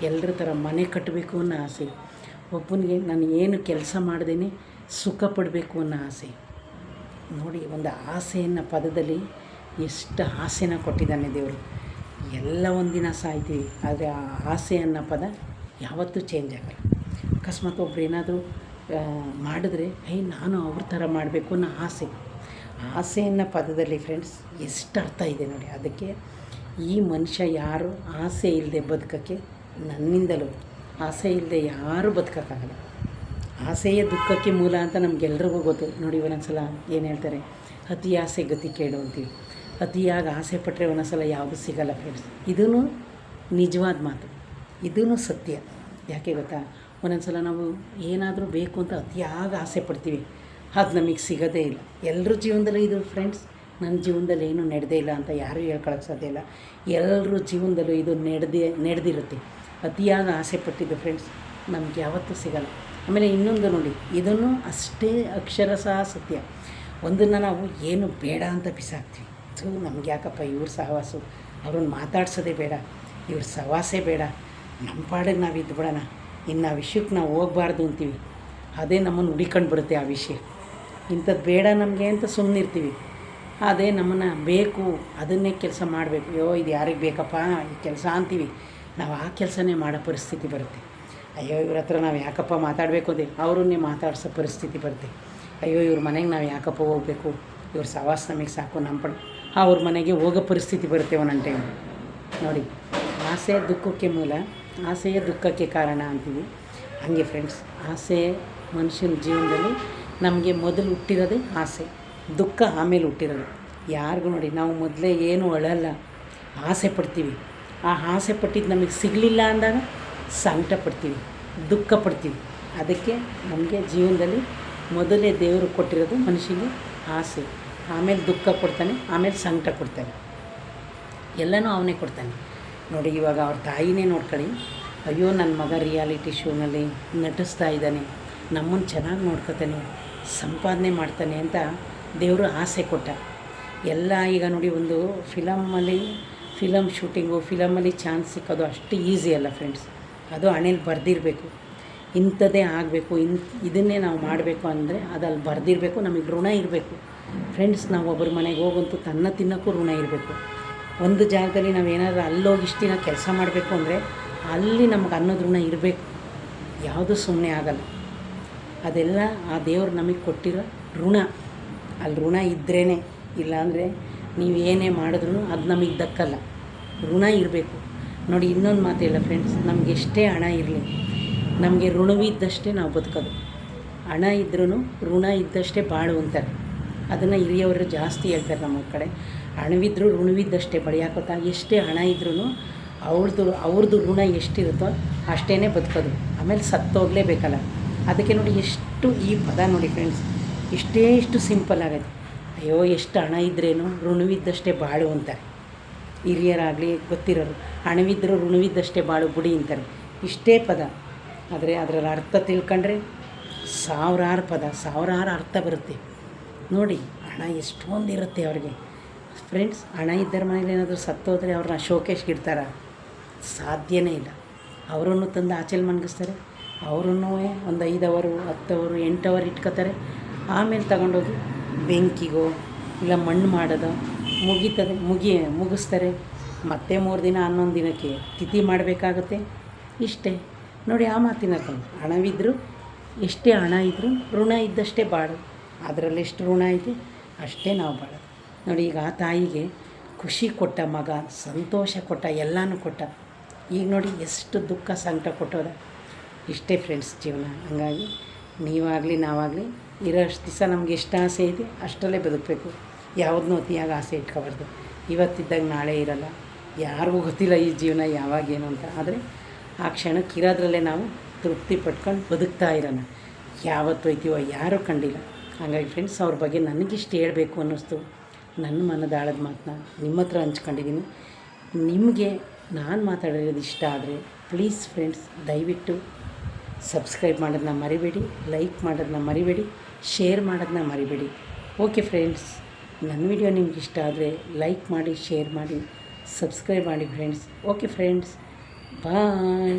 Speaker 1: ಎಲ್ಲರ ಥರ ಮನೆ ಕಟ್ಟಬೇಕು ಅನ್ನೋ ಆಸೆ. ಒಬ್ಬನಿಗೆ ನಾನು ಏನು ಕೆಲಸ ಮಾಡ್ದೇ ಸುಖ ಪಡಬೇಕು ಅನ್ನೋ ಆಸೆ. ನೋಡಿ, ಒಂದು ಆಸೆಯನ್ನ ಪದದಲ್ಲಿ ಎಷ್ಟು ಆಸೆನ ಕೊಟ್ಟಿದ್ದಾನೆ ದೇವರು. ಎಲ್ಲ ಒಂದಿನ ಸಾಯ್ತೀವಿ, ಆದರೆ ಆ ಆಸೆ ಅನ್ನೋ ಪದ ಯಾವತ್ತೂ ಚೇಂಜ್ ಆಗಲ್ಲ. ಅಕಸ್ಮಾತ್ ಒಬ್ರು ಏನಾದರೂ ಮಾಡಿದ್ರೆ ಏಯ್ ನಾನು ಅವ್ರ ಥರ ಮಾಡಬೇಕು ಅನ್ನೋ ಆಸೆ. ಆಸೆ ಅನ್ನೋ ಪದದಲ್ಲಿ ಫ್ರೆಂಡ್ಸ್ ಎಷ್ಟು ಅರ್ಥ ಇದೆ ನೋಡಿ. ಅದಕ್ಕೆ ಈ ಮನುಷ್ಯ ಯಾರು? ಆಸೆ ಇಲ್ಲದೆ ಬದುಕೋಕ್ಕೆ ನನ್ನಿಂದಲೂ ಆಸೆ ಇಲ್ಲದೆ ಯಾರೂ ಬದುಕೋಕ್ಕಾಗಲ್ಲ. ಆಸೆಯೇ ದುಃಖಕ್ಕೆ ಮೂಲ ಅಂತ ನಮಗೆಲ್ರಿಗೂ ಗೊತ್ತು. ನೋಡಿ ಒಂದೊಂದು ಸಲ ಏನು ಹೇಳ್ತಾರೆ? ಅತಿ ಆಸೆ ಗತಿ ಕೇಳು ಅಂತೀವಿ. ಅತಿಯಾಗಿ ಆಸೆ ಪಟ್ಟರೆ ಒಂದೊಂದು ಸಲ ಯಾವುದೂ ಸಿಗಲ್ಲ ಫ್ರೆಂಡ್ಸ್ ಇದೂ ನಿಜವಾದ ಮಾತು. ಇದೂ ಸತ್ಯ. ಯಾಕೆ ಗೊತ್ತಾ? ಒಂದೊಂದು ಸಲ ನಾವು ಏನಾದರೂ ಬೇಕು ಅಂತ ಅತಿಯಾಗಿ ಆಸೆ ಪಡ್ತೀವಿ. ಅದು ನಮಗೆ ಸಿಗೋದೇ ಇಲ್ಲ. ಎಲ್ಲರೂ ಜೀವನದಲ್ಲೂ ಇದು ಫ್ರೆಂಡ್ಸ್ ನನ್ನ ಜೀವನದಲ್ಲಿ ಏನೂ ನಡೆದೇ ಇಲ್ಲ ಅಂತ ಯಾರೂ ಹೇಳ್ಕೊಳಕ್ಕೆ ಸಾಧ್ಯ ಇಲ್ಲ. ಎಲ್ಲರೂ ಜೀವನದಲ್ಲೂ ಇದು ನಡೆದೇ, ನಡೆದಿರುತ್ತೆ. ಅತಿಯಾಗಿ ಆಸೆ ಪಟ್ಟಿದ್ದು ಫ್ರೆಂಡ್ಸ್ ನಮ್ಗೆ ಯಾವತ್ತೂ ಸಿಗಲ್ಲ. ಆಮೇಲೆ ಇನ್ನೊಂದು ನೋಡಿ, ಇದನ್ನು ಅಷ್ಟೇ ಅಕ್ಷರಶಃ ಸತ್ಯ. ಒಂದನ್ನು ನಾವು ಏನು ಬೇಡ ಅಂತ ಬಿಸಾಕ್ತೀವಿ. ಸೊ ನಮ್ಗೆ ಯಾಕಪ್ಪ ಇವ್ರ ಸಹವಾಸು? ಅವ್ರನ್ನ ಮಾತಾಡ್ಸೋದೇ ಬೇಡ. ಇವ್ರ ಸಹವಾಸೇ ಬೇಡ. ನಮ್ಮ ಪಾಡಿಗೆ ನಾವು ಇದ್ದು ಬಿಡೋಣ ಇನ್ನು ಆ ವಿಷಯಕ್ಕೆ ನಾವು ಹೋಗಬಾರ್ದು ಅಂತೀವಿ. ಅದೇ ನಮ್ಮನ್ನು ಹುಡಿಕೊಂಡು ಬರುತ್ತೆ ಆ ವಿಷಯ. ಇಂಥದ್ದು ಬೇಡ ನಮಗೆ ಅಂತ ಸುಮ್ಮನಿರ್ತೀವಿ ಅದೇ ನಮ್ಮನ್ನು ಬೇಕು, ಅದನ್ನೇ ಕೆಲಸ ಮಾಡಬೇಕು. ಅಯ್ಯೋ, ಇದು ಯಾರಿಗೆ ಬೇಕಪ್ಪ? ಈ ಕೆಲಸ ಅಂತೀವಿ. ನಾವು ಆ ಕೆಲಸನೇ ಮಾಡೋ ಪರಿಸ್ಥಿತಿ ಬರುತ್ತೆ. ಅಯ್ಯೋ, ಇವ್ರ ಹತ್ರ ನಾವು ಯಾಕಪ್ಪ ಮಾತಾಡಬೇಕು ಅದೇ ಅವರನ್ನೇ ಮಾತಾಡ್ಸೋ ಪರಿಸ್ಥಿತಿ ಬರುತ್ತೆ. ಅಯ್ಯೋ, ಇವ್ರ ಮನೆಗೆ ನಾವು ಯಾಕಪ್ಪ ಹೋಗಬೇಕು? ಇವ್ರ ಸವಾಸ ನಮಗೆ ಸಾಕು ನಮ್ಮ ಪಡ ಅವ್ರ ಮನೆಗೆ ಹೋಗೋ ಪರಿಸ್ಥಿತಿ ಬರುತ್ತೆ ಒಂದೊಂದು ಟೈಮ್ ನೋಡಿ, ಆಸೆ ದುಃಖಕ್ಕೆ ಮೂಲ, ಆಸೆಯೇ ದುಃಖಕ್ಕೆ ಕಾರಣ ಅಂತೀವಿ. ಹಾಗೆ ಫ್ರೆಂಡ್ಸ್ ಆಸೆ ಮನುಷ್ಯನ ಜೀವನದಲ್ಲಿ ನಮಗೆ ಮೊದಲು ಹುಟ್ಟಿರೋದೇ ಆಸೆ, ದುಃಖ ಆಮೇಲೆ ಹುಟ್ಟಿರೋದು. ಯಾರಿಗೂ ನೋಡಿ, ನಾವು ಮೊದಲೇ ಏನು ಅಳಲ್ಲ, ಆಸೆ ಪಡ್ತೀವಿ. ಆ ಆಸೆ ಪಟ್ಟಿದ್ದು ನಮಗೆ ಸಿಗಲಿಲ್ಲ ಅಂದಾಗ ಸಂಕಟ ಪಡ್ತೀವಿ, ದುಃಖ ಪಡ್ತೀವಿ. ಅದಕ್ಕೆ ನಮಗೆ ಜೀವನದಲ್ಲಿ ಮೊದಲೇ ದೇವರು ಕೊಟ್ಟಿರೋದು ಮನುಷ್ಯನಿಗೆ ಆಸೆ. ಆಮೇಲೆ ದುಃಖ ಕೊಡ್ತಾನೆ, ಆಮೇಲೆ ಸಂಕಟ ಕೊಡ್ತಾನೆ. ಎಲ್ಲನೂ ಅವನೇ ಕೊಡ್ತಾನೆ. ನೋಡಿ, ಇವಾಗ ಅವ್ರ ತಾಯಿನೇ ನೋಡ್ಕೊಳ್ಳಿ. ಅಯ್ಯೋ, ನನ್ನ ಮಗ ರಿಯಾಲಿಟಿ ಶೋನಲ್ಲಿ ನಟಿಸ್ತಾ ಇದ್ದಾನೆ. ನಮ್ಮನ್ನು ಚೆನ್ನಾಗಿ ನೋಡ್ಕೊತಾನೆ. ಸಂಪಾದನೆ ಮಾಡ್ತಾನೆ ಅಂತ ದೇವರು ಆಸೆ ಕೊಟ್ಟ. ಎಲ್ಲ ಈಗ ನೋಡಿ ಒಂದು ಫಿಲಮಲ್ಲಿ, ಫಿಲಮ್ ಶೂಟಿಂಗು, ಫಿಲಮಲ್ಲಿ ಚಾನ್ಸ್ ಸಿಕ್ಕೋದು ಅಷ್ಟು ಈಸಿ ಅಲ್ಲ ಫ್ರೆಂಡ್ಸ್. ಅದು ಹಣೆಯಲ್ಲಿ ಬರೆದಿರಬೇಕು. ಇಂಥದ್ದೇ ಆಗಬೇಕು. ಇನ್, ಇದನ್ನೇ ನಾವು ಮಾಡಬೇಕು ಅಂದರೆ ಅದಲ್ಲಿ ಬರೆದಿರಬೇಕು. ನಮಗೆ ಋಣ ಇರಬೇಕು. ಫ್ರೆಂಡ್ಸ್, ನಾವು ಒಬ್ಬರ ಮನೆಗೆ ಹೋಗಂತೂ ತನ್ನ ತಿನ್ನೋಕ್ಕೂ ಋಣ ಇರಬೇಕು. ಒಂದು ಜಾಗದಲ್ಲಿ ನಾವು ಏನಾದರೂ ಅಲ್ಲೋಗಿ ಇಷ್ಟು ದಿನ ಕೆಲಸ ಮಾಡಬೇಕು ಅಂದರೆ ಅಲ್ಲಿ ನಮ್ಗೆ ಅನ್ನೋದು ಋಣ ಇರಬೇಕು. ಯಾವುದೂ ಸುಮ್ಮನೆ ಆಗಲ್ಲ. ಅದೆಲ್ಲ ಆ ದೇವ್ರು ನಮಗೆ ಕೊಟ್ಟಿರೋ ಋಣ. ಅಲ್ಲಿ ಋಣ ಇದ್ರೇ ಇಲ್ಲಾಂದರೆ ನೀವು ಏನೇ ಮಾಡಿದ್ರೂ ಅದು ನಮಗೆ ದಕ್ಕಲ್ಲ. ಋಣ ಇರಬೇಕು. ನೋಡಿ, ಇನ್ನೊಂದು ಮಾತಿಲ್ಲ ಫ್ರೆಂಡ್ಸ್ ನಮ್ಗೆ ಎಷ್ಟೇ ಹಣ ಇರಲಿ, ನಮಗೆ ಋಣವಿದ್ದಷ್ಟೇ ನಾವು ಬದುಕೋದು. ಹಣ ಇದ್ರೂ ಋಣ ಇದ್ದಷ್ಟೇ ಬಾಳು ಅಂತಾರೆ. ಅದನ್ನು ಹಿರಿಯವರು ಜಾಸ್ತಿ ಹೇಳ್ತಾರೆ ನಮ್ಮ ಕಡೆ. ಹಣವಿದ್ರೂ ಋಣವಿದ್ದಷ್ಟೇ ಬಳಿಯಾಕೋತಾ ಎಷ್ಟೇ ಹಣ ಇದ್ರೂ ಅವ್ರದ್ದು ಅವ್ರದ್ದು ಋಣ ಎಷ್ಟಿರುತ್ತೋ ಅಷ್ಟೇ ಬದುಕೋದು. ಆಮೇಲೆ ಸತ್ತೋಗಲೇಬೇಕಲ್ಲ. ಅದಕ್ಕೆ ನೋಡಿ ಎಷ್ಟು ಈ ಪದ ನೋಡಿ ಫ್ರೆಂಡ್ಸ್ ಇಷ್ಟೇ ಇಷ್ಟು ಸಿಂಪಲ್ ಆಗೈತೆ. ಅಯ್ಯೋ, ಎಷ್ಟು ಹಣ ಇದ್ರೇನು? ಋಣವಿದ್ದಷ್ಟೇ ಬಾಳು ಅಂತಾರೆ. ಹಿರಿಯರಾಗಲಿ ಗೊತ್ತಿರೋರು ಹಣವಿದ್ದರೂ ಋಣವಿದ್ದಷ್ಟೇ ಬಾಳು ಬುಡಿ ಅಂತಾರೆ. ಇಷ್ಟೇ ಪದ. ಆದರೆ ಅದರಲ್ಲಿ ಅರ್ಥ ತಿಳ್ಕೊಂಡ್ರೆ ಸಾವಿರಾರು ಪದ, ಸಾವಿರಾರು ಅರ್ಥ ಬರುತ್ತೆ. ನೋಡಿ, ಹಣ ಎಷ್ಟೊಂದಿರುತ್ತೆ ಅವ್ರಿಗೆ. ಫ್ರೆಂಡ್ಸ್ ಹಣ ಇದ್ದರ ಮನೇಲಿ ಏನಾದರೂ ಸತ್ತೋದ್ರೆ ಅವ್ರನ್ನ ಶೋಕೇಶ್ಗೆ ಇಡ್ತಾರ? ಸಾಧ್ಯನೇ ಇಲ್ಲ. ಅವರನ್ನು ತಂದು ಆಚೆಲಿ ಮನ್ಗಿಸ್ತಾರೆ ಅವರನ್ನೂ ಒಂದು ಐದು ಅವರು ಹತ್ತು ಅವರು ಎಂಟು ಅವರ್ ಇಟ್ಕೋತಾರೆ. ಆಮೇಲೆ ತಗೊಂಡೋಗಿ ಬೆಂಕಿಗೋ ಇಲ್ಲ ಮಣ್ಣು ಮಾಡೋದು ಮುಗಿತದೆ, ಮುಗಿ, ಮುಗಿಸ್ತಾರೆ. ಮತ್ತೆ ಮೂರು ದಿನ, ಹನ್ನೊಂದು ದಿನಕ್ಕೆ ತಿಥಿ ಮಾಡಬೇಕಾಗುತ್ತೆ. ಇಷ್ಟೇ. ನೋಡಿ, ಆ ಮಾತಿನ ಹಣವಿದ್ದರೂ ಎಷ್ಟೇ ಹಣ ಇದ್ದರೂ ಋಣ ಇದ್ದಷ್ಟೇ ಬಾಳು. ಅದರಲ್ಲಿ ಎಷ್ಟು ಋಣ ಇದೆ ಅಷ್ಟೇ ನಾವು ಬಾಳು ನೋಡಿ, ಈಗ ಆ ತಾಯಿಗೆ ಖುಷಿ ಕೊಟ್ಟ ಮಗ, ಸಂತೋಷ ಕೊಟ್ಟ, ಎಲ್ಲನೂ ಕೊಟ್ಟ. ಈಗ ನೋಡಿ, ಎಷ್ಟು ದುಃಖ ಸಂಕಟ ಕೊಟ್ಟೋದ ಇಷ್ಟೇ ಫ್ರೆಂಡ್ಸ್ ಜೀವನ. ಹಂಗಾಗಿ ನೀವಾಗಲಿ, ನಾವಾಗಲಿ ಇರೋಷ್ಟು ದಿವಸ ನಮ್ಗೆ ಎಷ್ಟು ಆಸೆ ಇದೆ ಅಷ್ಟರಲ್ಲೇ ಬದುಕಬೇಕು. ಯಾವುದನ್ನೂ ಅತಿಯಾಗಿ ಆಸೆ ಇಟ್ಕೋಬಾರ್ದು. ಇವತ್ತಿದ್ದಾಗ ನಾಳೆ ಇರಲ್ಲ. ಯಾರಿಗೂ ಗೊತ್ತಿಲ್ಲ ಈ ಜೀವನ ಯಾವಾಗೇನು ಅಂತ. ಆದರೆ ಆ ಕ್ಷಣಕ್ಕೆ ಇರೋದ್ರಲ್ಲೇ ನಾವು ತೃಪ್ತಿ ಪಟ್ಕೊಂಡು ಬದುಕ್ತಾ ಇರೋಣ. ಯಾವತ್ತು ಹೋಯ್ತೀವೋ ಯಾರೂ ಕಂಡಿಲ್ಲ. ಹಾಗಾಗಿ ಫ್ರೆಂಡ್ಸ್ ಅವ್ರ ಬಗ್ಗೆ ನನಗಿಷ್ಟು ಹೇಳಬೇಕು ಅನ್ನಿಸ್ತು. ನನ್ನ ಮನದಾಳದ ಮಾತನ್ನ ನಿಮ್ಮ ಹತ್ರ ಹಂಚ್ಕೊಂಡಿದ್ದೀನಿ ನಿಮಗೆ ನಾನು ಮಾತಾಡಿರೋದು ಇಷ್ಟ ಆದರೆ ಪ್ಲೀಸ್ ಫ್ರೆಂಡ್ಸ್ ದಯವಿಟ್ಟು ಸಬ್ಸ್ಕ್ರೈಬ್ ಮಾಡೋದನ್ನ ಮರಿಬೇಡಿ, ಲೈಕ್ ಮಾಡೋದನ್ನ ಮರಿಬೇಡಿ, ಶೇರ್ ಮಾಡೋದನ್ನ ಮರಿಬೇಡಿ. ಓಕೆ ಫ್ರೆಂಡ್ಸ್ ನನ್ನ ವಿಡಿಯೋ ನಿಮ್ಗೆ ಇಷ್ಟ ಆದರೆ ಲೈಕ್ ಮಾಡಿ ಶೇರ್ ಮಾಡಿ ಸಬ್ಸ್ಕ್ರೈಬ್ ಮಾಡಿ ಫ್ರೆಂಡ್ಸ್ ಓಕೆ ಫ್ರೆಂಡ್ಸ್ ಬಾಯ್